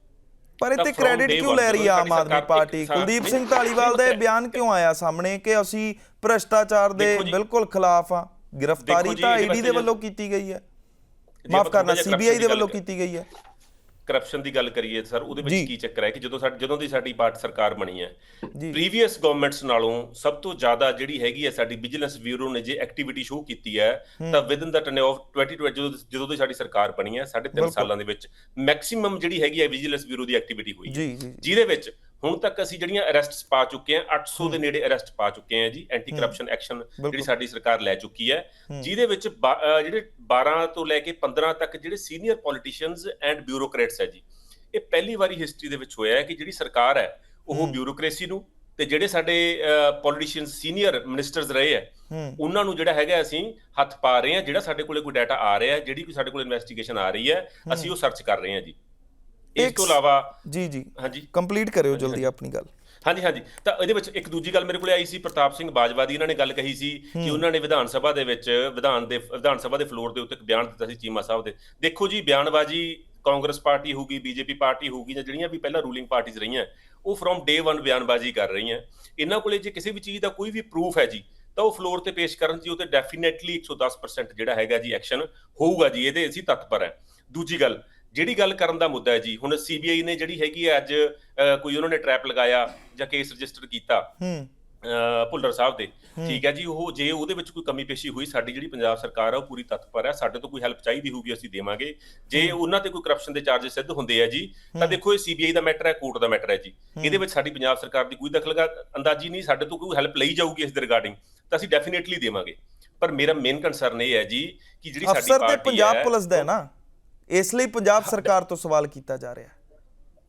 ਪਰ ਇੱਥੇ ਕ੍ਰੈਡਿਟ ਕਿਉਂ ਲੈ ਰਹੀ ਆਮ ਆਦਮੀ ਪਾਰਟੀ? ਕੁਲਦੀਪ ਸਿੰਘ ਢਾਲੀਵਾਲ ਦਾ ਇਹ ਬਿਆਨ ਕਿਉਂ ਆਇਆ ਸਾਹਮਣੇ ਕਿ ਅਸੀਂ ਭ੍ਰਸ਼ਟਾਚਾਰ ਦੇ ਬਿਲਕੁਲ ਖਿਲਾਫ ਆ? ਗ੍ਰਿਫਤਾਰੀ ਤਾਂ ਇਹਦੇ ਈਡੀ ਦੇ ਵੱਲੋਂ ਕੀਤੀ ਗਈ ਹੈ। ਮਾਫ ਕਰਨਾ ਸੀਬੀਆਈ ਦੇ ਵੱਲੋਂ ਕੀਤੀ ਗਈ ਹੈ। ਕਰਪਸ਼ਨ ਦੀ ਗੱਲ ਕਰੀਏ ਸਰ ਉਹਦੇ। ਵਿੱਚ ਕੀ ਚੱਕਰ ਹੈ ਕਿ ਜਦੋਂ ਸਾਡੀ ਜਦੋਂ ਦੀ ਸਾਡੀ ਪਾਰਟੀ ਸਰਕਾਰ ਬਣੀ ਹੈ। ਪ੍ਰੀਵੀਅਸ ਗਵਰਨਮੈਂਟਸ ਨਾਲੋਂ ਸਭ ਤੋਂ ਜ਼ਿਆਦਾ ਜਿਹੜੀ ਹੈਗੀ ਹੈ ਸਾਡੀ ਵਿਜੀਲੈਂਸ ਬਿਊਰੋ ਨੇ ਜੇ ਐਕਟੀਵਿਟੀ ਸ਼ੋ ਕੀਤੀ ਹੈ ਤਾਂ ਵਿਦਨ ਦਾ ਟਨ ਆਫ 2020 ਜਦੋਂ ਜਦੋਂ ਦੀ ਸਾਡੀ ਸਰਕਾਰ ਬਣੀ ਹੈ ਸਾਢੇ ਤਿੰਨ ਬਿਲਕੁਲ। ਸਾਲਾਂ ਦੇ ਵਿੱਚ ਮੈਕਸਿਮਮ ਜਿਹੜੀ ਹੈਗੀ ਹੈ ਵਿਜੀਲੈਂਸ ਬਿਊਰੋ ਦੀ ਐਕਟੀਵਿਟੀ ਹੋਈ ਹੈ ਜੀ ਜੀ ਜਿਹਦੇ ਵਿੱਚ ਹੁਣ ਤੱਕ ਅਸੀਂ ਜਿਹੜੀਆਂ ਅਰੈਸਟਸ ਪਾ ਚੁੱਕੇ ਹਾਂ 800 ਦੇ ਨੇੜੇ ਅਰੈਸਟ ਪਾ ਚੁੱਕੇ ਹਾਂ ਜੀ ਐਂਟੀ ਕਰਪਸ਼ਨ ਐਕਸ਼ਨ ਜਿਹੜੀ ਸਾਡੀ ਸਰਕਾਰ ਲੈ ਚੁੱਕੀ ਹੈ ਜਿਹਦੇ ਵਿੱਚ ਜਿਹੜੇ 12 ਤੋਂ ਲੈ ਕੇ 15 ਤੱਕ ਜਿਹੜੇ ਸੀਨੀਅਰ ਪੋਲੀਟੀਸ਼ੀਅਨਸ ਐਂਡ ਬਿਊਰੋਕਰੇਟਸ ਹੈ ਜੀ ਇਹ ਪਹਿਲੀ ਵਾਰੀ ਹਿਸਟਰੀ ਦੇ ਵਿੱਚ ਹੋਇਆ ਹੈ ਕਿ ਜਿਹੜੀ ਸਰਕਾਰ ਹੈ ਉਹ ਬਿਊਰੋਕ੍ਰੇਸੀ ਨੂੰ ਤੇ ਜਿਹੜੇ ਸਾਡੇ ਪੋਲੀਟੀਸ਼ੀਅਨਸ ਸੀਨੀਅਰ ਮਿਨਿਸਟਰਸ ਰਹੇ ਹੈ ਉਹਨਾਂ ਨੂੰ ਜਿਹੜਾ ਹੈਗਾ ਅਸੀਂ ਹੱਥ ਪਾ ਰਹੇ ਹਾਂ ਜਿਹੜਾ ਸਾਡੇ ਕੋਲੇ ਕੋਈ ਡਾਟਾ ਆ ਰਿਹਾ ਹੈ ਜਿਹੜੀ ਕੋਈ ਸਾਡੇ ਕੋਲ ਇਨਵੈਸਟੀਗੇਸ਼ਨ ਆ ਰਹੀ ਹੈ ਅਸੀਂ ਉਹ ਸਰਚ ਕਰ ਰਹੇ ਹਾਂ ਜੀ। ਇਸ ਤੋਂ ਇਲਾਵਾ ਜੀ ਜੀ। ਹਾਂਜੀ। ਕੰਪਲੀਟ ਕਰਿਓ ਜਲਦੀ ਆਪਣੀ ਗੱਲ। ਹਾਂਜੀ ਹਾਂਜੀ। ਤਾਂ ਇਹਦੇ ਵਿੱਚ ਇੱਕ ਦੂਜੀ ਗੱਲ ਮੇਰੇ ਕੋਲੇ ਆਈ ਸੀ ਪ੍ਰਤਾਪ ਸਿੰਘ ਬਾਜਵਾ ਦੀ। ਇਹਨਾਂ ਨੇ ਗੱਲ ਕਹੀ ਸੀ ਕਿ ਉਹਨਾਂ ਨੇ ਵਿਧਾਨ ਸਭਾ ਦੇ ਵਿੱਚ ਵਿਧਾਨ ਦੇ ਵਿਧਾਨ ਸਭਾ ਦੇ ਫਲੋਰ ਦੇ ਉੱਤੇ ਇੱਕ ਬਿਆਨ ਦਿੱਤਾ ਸੀ ਚੀਮਾ ਸਾਹਿਬ ਦੇ। ਦੇਖੋ ਜੀ ਬਿਆਨਬਾਜ਼ੀ ਕਾਂਗਰਸ ਪਾਰਟੀ ਹੋਊਗੀ ਬੀਜੇਪੀ ਪਾਰਟੀ ਹੋਊਗੀ ਜਾਂ ਜਿਹੜੀਆਂ ਵੀ ਪਹਿਲਾਂ ਰੂਲਿੰਗ ਪਾਰਟੀਆਂ ਰਹੀਆਂ ਉਹ ਫਰੋਮ ਡੇ 1 ਬਿਆਨਬਾਜ਼ੀ ਕਰ ਰਹੀਆਂ। ਇਹਨਾਂ ਕੋਲੇ ਜੇ ਕਿਸੇ ਵੀ ਚੀਜ਼ ਦਾ ਕੋਈ ਵੀ ਪ੍ਰੂਫ ਹੈ ਜੀ ਤਾਂ ਉਹ ਫਲੋਰ ਤੇ ਪੇਸ਼ ਕਰਨ ਜੀ ਉਹ ਤੇ ਡੈਫੀਨੇਟਲੀ 110% ਜਿਹੜਾ ਹੈਗਾ ਜੀ ਐਕਸ਼ਨ ਹੋਊਗਾ ਜੀ ਇਹਦੇ ਅਸੀਂ ਤਤਪਰ ਹੈ। ਦੂਜੀ ਗੱਲ ਜਿਹੜੀ ਗੱਲ ਕਰਨ ਦਾ ਮੁੱਦਾ ਹੈ ਜੀ ਹੁਣ ਸੀਬੀਆਈ ਨੇ ਜਿਹੜੀ ਹੈਗੀ ਹੈ ਅੱਜ ਕੋਈ ਉਹਨਾਂ ਨੇ ਟ੍ਰੈਪ ਲਗਾਇਆ ਜਾਂ ਕੇਸ ਰਜਿਸਟਰ ਕੀਤਾ ਹੂੰ। ਭੁੱਲਰ ਸਾਹਿਬ ਦੇ ਠੀਕ ਹੈ ਜੀ ਉਹ ਜੇ ਉਹਦੇ ਵਿੱਚ ਕੋਈ ਕਮੀ ਪੇਸ਼ੀ ਹੋਈ ਸਾਡੀ ਜਿਹੜੀ ਪੰਜਾਬ ਸਰਕਾਰ ਹੈ ਉਹ ਪੂਰੀ ਤਤਪਰ ਹੈ ਸਾਡੇ ਤੋਂ ਕੋਈ ਹੈਲਪ ਚਾਹੀਦੀ ਹੋਊਗੀ ਅਸੀਂ ਦੇਵਾਂਗੇ। ਜੇ ਉਹਨਾਂ ਤੇ ਕੋਈ ਕਰਪਸ਼ਨ ਦੇ ਚਾਰजेस ਸਿੱਧ ਹੁੰਦੇ ਆ ਜੀ ਤਾਂ ਦੇਖੋ ਇਹ ਸੀਬੀਆਈ ਦਾ ਮੈਟਰ ਹੈ ਕੋਰਟ ਦਾ ਮੈਟਰ ਹੈ ਜੀ। ਇਹਦੇ ਵਿੱਚ ਸਾਡੀ ਪੰਜਾਬ ਸਰਕਾਰ ਦੀ ਕੋਈ ਦਖਲ ਅੰਦਾਜ਼ੀ ਨਹੀਂ ਸਾਡੇ ਤੋਂ ਕੋਈ ਹੈਲਪ ਲਈ ਜਾਊਗੀ ਇਸ ਦੇ ਰਿਗਾਰਡਿੰਗ ਤਾਂ ਅਸੀਂ ਡੈਫੀਨੇਟਲੀ ਦੇਵਾਂਗੇ। ਪਰ ਮੇਰਾ ਮੇਨ ਕੰਸਰਨ ਇਹ ਹੈ ਜੀ ਕਿ ਜਿਹੜੀ ਸਾਡੀ ਅਫਸਰ ਤੇ ਪਾਰਟੀ ਪੰਜਾਬ ਹੈ ਪੁਲਿਸ ਦਾ ਹੈ ਨਾ। ਇਸ ਲਈ ਪੰਜਾਬ ਸਰਕਾਰ ਤੋਂ ਸਵਾਲ ਕੀਤਾ ਜਾ ਰਿਹਾ ਹੈ।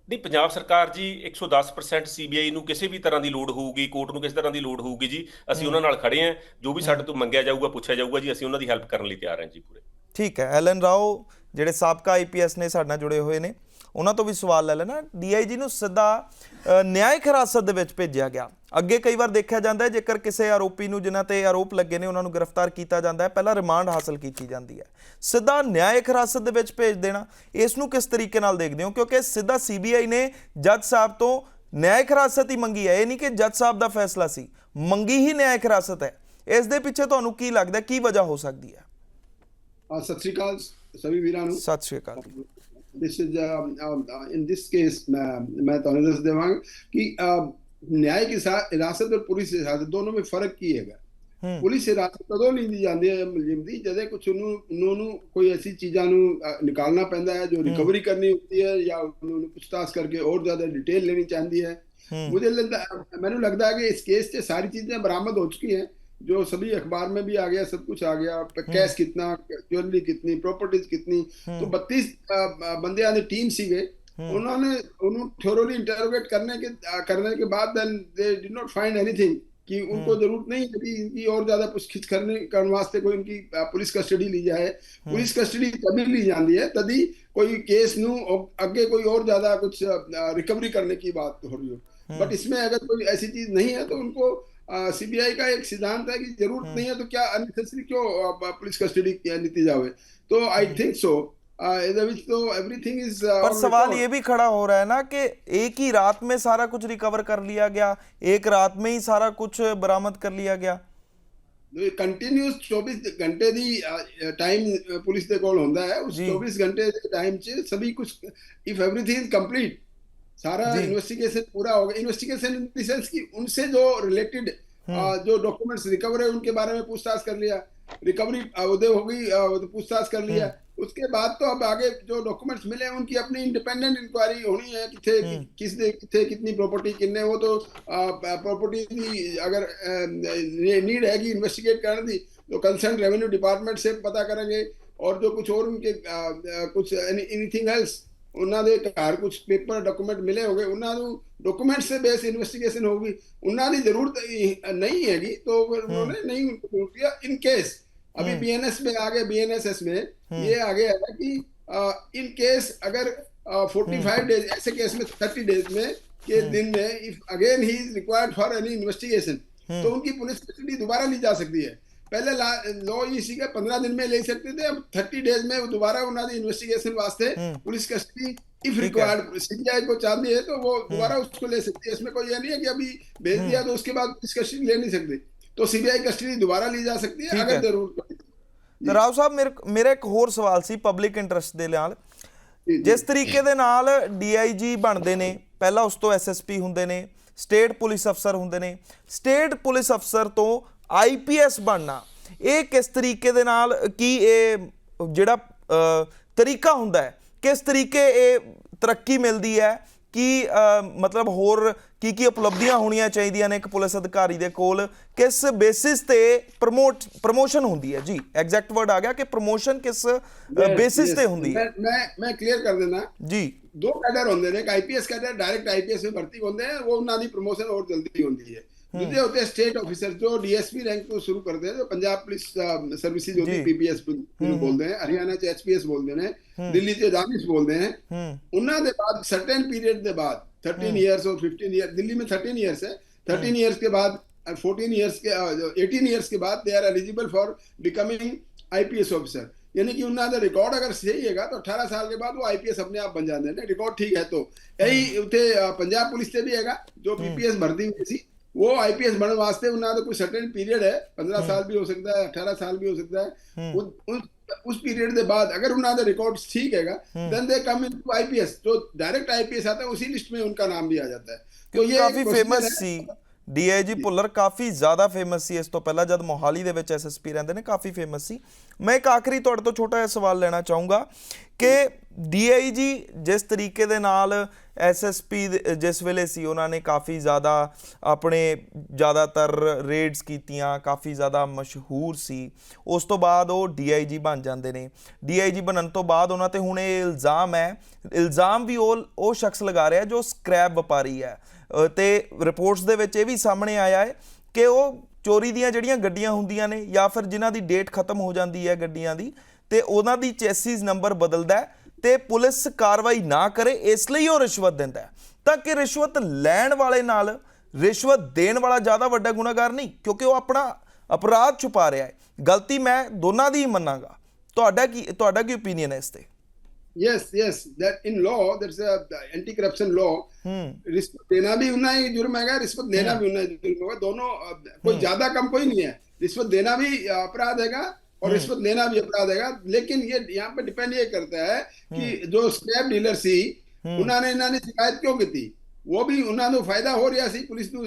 ਨਹੀਂ ਪੰਜਾਬ ਸਰਕਾਰ ਜੀ 110% ਸੀਬੀਆਈ ਨੂੰ ਕਿਸੇ ਵੀ ਤਰ੍ਹਾਂ ਦੀ ਲੋੜ ਹੋਊਗੀ ਕੋਰਟ ਨੂੰ ਕਿਸੇ ਤਰ੍ਹਾਂ ਦੀ ਲੋੜ ਹੋਊਗੀ ਜੀ ਅਸੀਂ ਉਹਨਾਂ ਨਾਲ ਖੜੇ ਹਾਂ ਜੋ ਵੀ ਸਾਡੇ ਤੋਂ ਮੰਗਿਆ ਜਾਊਗਾ ਪੁੱਛਿਆ ਜਾਊਗਾ ਜੀ ਅਸੀਂ ਉਹਨਾਂ ਦੀ ਹੈਲਪ ਕਰਨ ਲਈ ਤਿਆਰ ਹਾਂ ਜੀ ਪੂਰੇ। ਠੀਕ ਹੈ ਐਲਨ ਰਾਓ ਜਿਹੜੇ ਸਾਬਕਾ ਆਈਪੀਐਸ ਨੇ ਸਾਡੇ ਨਾਲ ਜੁੜੇ ਹੋਏ ਨੇ ਉਹਨਾਂ ਤੋਂ ਵੀ ਸਵਾਲ ਲੈ ਲੈਣਾ। ਡੀਆਈਜੀ ਨੂੰ ਸਿੱਧਾ ਨਿਆਇਕ ਹਿਰਾਸਤ ਦੇ ਵਿੱਚ ਭੇਜਿਆ ਗਿਆ। ਅੱਗੇ ਕਈ ਵਾਰ ਦੇਖਿਆ ਜਾਂਦਾ ਹੈ ਜੇਕਰ ਕਿਸੇ ਆਰੋਪੀ ਨੂੰ ਜਿਨ੍ਹਾਂ ਤੇ ਆਰੋਪ ਲੱਗੇ ਨੇ ਉਹਨਾਂ ਨੂੰ ਗ੍ਰਿਫਤਾਰ ਕੀਤਾ ਜਾਂਦਾ ਹੈ ਪਹਿਲਾਂ ਰਿਮਾਂਡ ਹਾਸਲ ਕੀਤੀ ਜਾਂਦੀ ਹੈ। ਸਿੱਧਾ ਨਿਆਇਕ ਹਿਰਾਸਤ ਦੇ ਵਿੱਚ ਭੇਜ ਦੇਣਾ ਇਸ ਨੂੰ ਕਿਸ ਤਰੀਕੇ ਨਾਲ ਦੇਖਦੇ ਹੋ? ਕਿਉਂਕਿ ਸਿੱਧਾ ਸੀਬੀਆਈ ਨੇ ਜੱਜ ਸਾਹਿਬ ਤੋਂ ਨਿਆਇਕ ਹਿਰਾਸਤ ਹੀ ਮੰਗੀ ਹੈ। ਇਹ ਨਹੀਂ ਕਿ ਜੱਜ ਸਾਹਿਬ ਦਾ ਫੈਸਲਾ ਸੀ ਮੰਗੀ ਹੀ ਨਿਆਇਕ ਹਿਰਾਸਤ ਹੈ। ਇਸ ਦੇ ਪਿੱਛੇ ਤੁਹਾਨੂੰ ਕੀ ਲੱਗਦਾ ਕੀ ਵਜ੍ਹਾ ਹੋ ਸਕਦੀ ਹੈ? Uh, ਸਤਿ ਸ਼੍ਰੀ ਅਕਾਲ ਸਭੀ ਵੀਰਾਂ ਨੂੰ। ਸਤਿ ਸ਼੍ਰੀ ਅਕਾਲ। This is in this case ਮੈਂ ਮੈਂ ਤੁਹਾਨੂੰ ਦੱਸ ਦੇਵਾਂਗਾ ਕਿ uh, ਨਿਆਇਕ ਹਿਸਾ- ਹਿਰਾਸਤ और ਪੁਲਿਸ ਹਿਰਾਸਤ ਦੋਨੋਂ ਵਿੱਚ ਫਰਕ ਕੀ ਹੈਗਾ ਹੂੰ। ਪੁਲਿਸ ਹਿਰਾਸਤ ਕਦੋਂ ਨਹੀਂ ਦੀ ਜਾਂਦੀ ਹੈ ਮੁਲਜ਼ਮ ਦੀ ਜਦੋਂ ਕੁਝ ਉਹਨੂੰ ਉਹਨਾਂ ਨੂੰ ਕੋਈ ਐਸੀ ਚੀਜ਼ਾਂ ਨੂੰ ਅ, ਨਿਕਾਲਣਾ ਪੈਂਦਾ ਹੈ ਜੋ ਰਿਕਵਰੀ ਕਰਨੀ ਹੁੰਦੀ ਹੈ ਜਾਂ ਉਹਨਾਂ ਨੂੰ ਪੁੱਛਤਾਛ ਕਰਕੇ ਹੋਰ ਜ਼ਿਆਦਾ ਡਿਟੇਲ ਲੈਣੀ ਚਾਹੁੰਦੀ ਹੈ मुझे लगता मैंने लगता है कि इस केस से सारी चीजें बरामद हो चुकी हैं जो सभी अखबार में भी आ गया सब कुछ आ गया कैश कितना ज्वेलरी कितनी प्रॉपर्टीज कितनी तो बत्तीस बंदे आने टीम सी गए उन्होंने उन्होंने थोरोली इंटरोगेट करने के करने के बाद then they did not find anything कि उनको ज़रूरत नहीं है कि इनकी और ज़्यादा पुछगिछ करने करने वास्ते कोई इनकी पुलिस कस्टडी ली जाए। पुलिस कस्टडी तभी ली जाती है तभी कोई केस नु आगे कोई और ज़्यादा कुछ रिकवरी करने की बात हो रही हो। बट इसमें अगर कोई ऐसी चीज़ नहीं है तो उनको सीबीआई का एक सिद्धांत है कि ज़रूरत नहीं है तो क्या अननेसेसरी क्यों पुलिस कस्टडी लीती जावे। तो आई थिंक सो ਇਹਦੇ ਵਿੱਚ तो एवरीथिंग इज पर सवाल ये भी खड़ा हो रहा है ना कि एक ही रात में सारा कुछ रिकवर कर लिया गया एक रात में ही सारा कुछ बरामद कर लिया गया ਕੰਟੀਨਿਊਸ 24 ਘੰਟੇ ਦੀ ਟਾਈਮ ਪੁਲਿਸ ਦੇ ਕੋਲ ਹੁੰਦਾ ਹੈ ਉਸ ਜੀ। 24 ਘੰਟੇ ਦੇ ਟਾਈਮ 'ਚ ਸਭੀ ਕੁਝ इफ एवरीथिंग इज कंप्लीट सारा जी। इन्वेस्टिगेशन पूरा हो गया इन्वेस्टिगेशन इन द सेंस कि उनसे जो रिलेटेड जो डॉक्यूमेंट्स रिकवर है उनके बारे में पूछताछ कर लिया रिकवरी उदय हो गई अ, वो तो पूछताछ कर लिया उसके बाद तो अब आगे जो डॉक्यूमेंट्स मिले उनकी अपनी इंडिपेंडेंट इंक्वायरी होनी है किथे किस दे किथे कितनी प्रॉपर्टी किन्ने वो तो प्रॉपर्टी की अगर नीड है कि इन्वेस्टिगेट करने दी तो कंसर्न रेवेन्यू डिपार्टमेंट से पता करेंगे और जो कुछ और उनके अ, अ, कुछ एनीथिंग एल्स ਉਹਨਾਂ ਦੇ ਘਰ ਕੁਝ ਪੇਪਰ ਡਾਕੂਮੈਂਟ ਮਿਲੇ ਹੋਗੇ ਉਹਨਾਂ ਨੂੰ ਡਾਕੂਮੈਂਟ से बेस इन्वेस्टिगेशन होगी ਉਹਨਾਂ ਦੀ ਜ਼ਰੂਰਤ ਹੀ- नहीं हैगी तो फिर उन्होंने नहीं उनको रोक दिया इन केस अभी बीएनएस में आगे बीएनएसएस में। ये आगे है कि इन केस अगर फोर्टी फाइव डेज़ ऐसे केस में थर्टी डेज़ में के दिन में if again he is required for any investigation तो उनकी पुलिस कस्टडी दोबारा ली जा सकती है। पहले लॉ ये सी का पंद्रह दिन में ले सकते थे अब थर्टी डेज़ में दोबारा उन्होंने इन्वेस्टिगेशन वास्ते police custody if required CBI को चाहती है तो वो दोबारा उसको ले सकती है। इसमें कोई ये नहीं है कि अभी भेज दिया तो उसके बाद पुलिस कस्टडी ले नहीं सकती। तो सीबीआई कस्टडी दोबारा ली जा सकती है ठीक अगर है। जरूरत पड़ी ਤੇ ਰਾਓ ਸਾਹਿਬ ਮੇਰੇ ਮੇਰਾ ਇੱਕ ਹੋਰ ਸਵਾਲ ਸੀ ਪਬਲਿਕ ਇੰਟਰਸਟ ਦੇ ਨਾਲ ਜੀ, ਜੀ। ਜਿਸ ਤਰੀਕੇ ਦੇ ਨਾਲ ਡੀਆਈਜੀ ਬਣਦੇ ਨੇ ਪਹਿਲਾਂ ਉਸ ਤੋਂ ਐਸਐਸਪੀ ਹੁੰਦੇ ਨੇ ਸਟੇਟ ਪੁਲਿਸ ਅਫਸਰ ਹੁੰਦੇ ਨੇ ਸਟੇਟ ਪੁਲਿਸ ਅਫਸਰ ਤੋਂ ਆਈਪੀਐਸ ਬਣਨਾ ਇਹ ਕਿਸ ਤਰੀਕੇ ਦੇ ਨਾਲ ਕੀ ਇਹ ਜਿਹੜਾ ਅ, ਤਰੀਕਾ ਹੁੰਦਾ ਹੈ ਕਿਸ ਤਰੀਕੇ ਇਹ ਤਰੱਕੀ ਮਿਲਦੀ ਹੈ ਕੀ ਮਤਲਬ ਹੋਰ ਕੀ ਕੀ ਉਪਲਬਧੀਆਂ ਹੋਣੀਆਂ ਚਾਹੀਦੀਆਂ ਨੇ ਇੱਕ ਪੁਲਿਸ ਅਧਿਕਾਰੀ ਦੇ ਕੋਲ? ਕਿਸ ਬੇਸਿਸ ਤੇ ਪ੍ਰਮੋਟ ਪ੍ਰਮੋਸ਼ਨ ਹੁੰਦੀ ਹੈ? ਜੀ ਐਗਜ਼ੈਕਟ ਵਰਡ ਆ ਗਿਆ ਕਿ ਪ੍ਰਮੋਸ਼ਨ ਕਿਸ ਬੇਸਿਸ ਤੇ ਹੁੰਦੀ ਹੈ? ਮੈਂ ਮੈਂ ਕਲੀਅਰ ਕਰ ਦੇਣਾ ਜੀ। ਦੋ ਕੈਡਰ ਹੁੰਦੇ ਨੇ ਇੱਕ ਆਈਪੀਐਸ ਕੈਡਰ ਡਾਇਰੈਕਟ ਆਈਪੀਐਸ ਵਿੱਚ ਭਰਤੀ ਹੁੰਦੇ ਆ ਉਹ ਉਹਨਾਂ ਦੀ ਪ੍ਰਮੋਸ਼ਨ ਹੋਰ ਜਲਦੀ ਹੁੰਦੀ ਹੈ। ਦੂਜੇ ਹੁੰਦੇ ਸਟੇਟ ਆਫੀਸਰ ਜੋ ਡੀਐਸਪੀ ਰੈਂਕ ਤੋਂ ਸ਼ੁਰੂ ਕਰਦੇ ਨੇ ਜੋ ਪੰਜਾਬ ਪੁਲਿਸ ਸਰਵਿਸਿਜ਼ ਹੁੰਦੀ ਜੀ। ਪੀਪੀਐਸ ਨੂੰ ਬੋਲਦੇ ਨੇ ਹਰਿਆਣਾ ਚ ਐਚਪੀਐਸ ਬੋਲਦੇ ਨੇ ਦਿੱਲੀ ਚ ਰਾਮਿਸ ਬੋਲਦੇ ਨੇ ਹੂੰ ਉਹਨਾਂ ਦੇ ਬਾਅਦ ਸਰਟਨ ਪੀਰੀਅਡ ਦੇ ਬਾਅਦ 13 इयर्स और 15 ईयर दिल्ली में 13 इयर्स है 13 इयर्स के बाद 14 इयर्स के uh, 18 इयर्स के बाद they are eligible for becoming IPS officer यानी कि उन्होंने ਦਾ ਰਿਕਾਰਡ ਅਗਰ ਸਹੀ ਹੈਗਾ ਤਾਂ 18 ਸਾਲ के बाद वो आईपीएस अपने आप बन ਜਾਂਦੇ ਨੇ ਰਿਕਾਰਡ ਠੀਕ ਹੈ ਤਾਂ ਇਹੀ ਉੱਥੇ ਅ, ਪੰਜਾਬ ਪੁਲਿਸ ਤੇ ਵੀ ਹੈਗਾ ਜੋ ਪੀਪੀਐਸ ਭਰਤੀ ਹੋਈ ਸੀ वो आईपीएस बनने वास्ते उन्होंने तो कोई सर्टेन पीरियड है 15 साल भी हो सकता है 18 साल भी हो सकता है उस उस उस पीरियड के बाद अगर उन्होंने रिकॉर्ड ठीक हैगा then they come into IPS जो डायरेक्ट आईपीएस आता है उसी लिस्ट में उनका नाम भी आ जाता है तो ਕਿਉਂਕਿ ये ਕਾਫੀ एक procedure ਫੇਮਸ है। ਸੀ ਡੀਆਈਜੀ ਭੁੱਲਰ ਕਾਫੀ ਜ਼ਿਆਦਾ ਫੇਮਸ ਸੀ ਇਸ ਤੋਂ ਪਹਿਲਾਂ ਜਦ ਮੋਹਾਲੀ ਦੇ ਵਿੱਚ ਐਸਐਸਪੀ ਰਹਿੰਦੇ ਨੇ ਕਾਫੀ ਫੇਮਸ ਸੀ ਮੈਂ ਇੱਕ ਆਖਰੀ ਤੁਹਾਡੇ ਤੋਂ ਛੋਟਾ ਜਿਹਾ ਸਵਾਲ ਲੈਣਾ ਚਾਹੂੰਗਾ ਕਿ ਡੀਆਈਜੀ ਜਿਸ ਤਰੀਕੇ ਦੇ ਨਾਲ ਐਸਐਸਪੀ ਜਿਸ ਵੇਲੇ ਸੀ ਉਹਨਾਂ ਨੇ ਕਾਫੀ ਜ਼ਿਆਦਾ ਆਪਣੇ ਜ਼ਿਆਦਾਤਰ ਰੇਡਸ ਕੀਤੀਆਂ ਕਾਫੀ ਜ਼ਿਆਦਾ ਮਸ਼ਹੂਰ ਸੀ। ਉਸ ਤੋਂ ਬਾਅਦ ਉਹ ਡੀਆਈਜੀ ਬਣ ਜਾਂਦੇ ਨੇ। ਡੀਆਈਜੀ ਬਣਨ ਤੋਂ ਬਾਅਦ ਉਹਨਾਂ ਤੇ ਹੁਣ ਇਹ ਇਲਜ਼ਾਮ ਹੈ। ਇਲਜ਼ਾਮ ਵੀ ਉਹ ਉਹ ਸ਼ਖਸ ਲਗਾ ਰਿਹਾ ਜੋ ਸਕ੍ਰੈਪ ਵਪਾਰੀ ਹੈ। ਅ, ਤੇ ਰਿਪੋਰਟਸ ਦੇ ਵਿੱਚ ਇਹ ਵੀ ਸਾਹਮਣੇ ਆਇਆ ਹੈ ਕਿ ਉਹ ਚੋਰੀ ਦੀਆਂ ਜਿਹੜੀਆਂ ਗੱਡੀਆਂ ਹੁੰਦੀਆਂ ਨੇ ਜਾਂ ਫਿਰ ਜਿਨ੍ਹਾਂ ਦੀ ਡੇਟ ਖਤਮ ਹੋ ਜਾਂਦੀ ਹੈ ਗੱਡੀਆਂ ਦੀ ਤੇ ਉਹਨਾਂ ਦੀ ਚੈਸਿਸ ਨੰਬਰ ਬਦਲਦਾ ਹੈ। ਤੇ ਪੁਲਿਸ ਕਾਰਵਾਈ ਨਾ ਕਰੇ ਇਸ ਲਈ ਉਹ ਰਿਸ਼ਵਤ ਦਿੰਦਾ ਹੈ ਤਾਂ ਕਿ ਰਿਸ਼ਵਤ ਲੈਣ ਵਾਲੇ ਨਾਲ ਰਿਸ਼ਵਤ ਦੇਣ ਵਾਲਾ ਜ਼ਿਆਦਾ ਵੱਡਾ ਗੁਨਾਹਗਾਰ ਨਹੀਂ ਕਿਉਂਕਿ ਉਹ ਆਪਣਾ ਅਪਰਾਧ ਛੁਪਾ ਰਿਹਾ ਹੈ ਗਲਤੀ ਮੈਂ ਦੋਨਾਂ ਦੀ ਹੀ ਮੰਨਾਂਗਾ ਤੁਹਾਡਾ ਕੀ ਤੁਹਾਡਾ ਕੀ ਓਪੀਨੀਅਨ ਹੈ ਇਸ ਤੇ yes yes that in law there's a anti corruption law हम्म रिश्वत देना भी उतना ही जुर्म है रिश्वत लेना भी उतना ही जुर्म होगा दोनों अ, कोई ज्यादा कम कोई नहीं है रिश्वत देना भी अ, अपराध हैगा और रिश्वत लेना भी अपराध है। लेकिन ये यहाँ पे डिपेंड ये करता है कि जो ਸਕ੍ਰੈਪ ਡੀਲਰ ਸੀ ਉਹਨਾਂ ਨੇ ਇਹਨਾਂ ਨੇ ਸ਼ਿਕਾਇਤ ਕਿਉਂ ਕੀਤੀ ਉਹ ਵੀ ਉਹਨਾਂ ਨੂੰ ਫਾਇਦਾ ਹੋ ਰਿਹਾ ਸੀ ਪੁਲਿਸ ਨੂੰ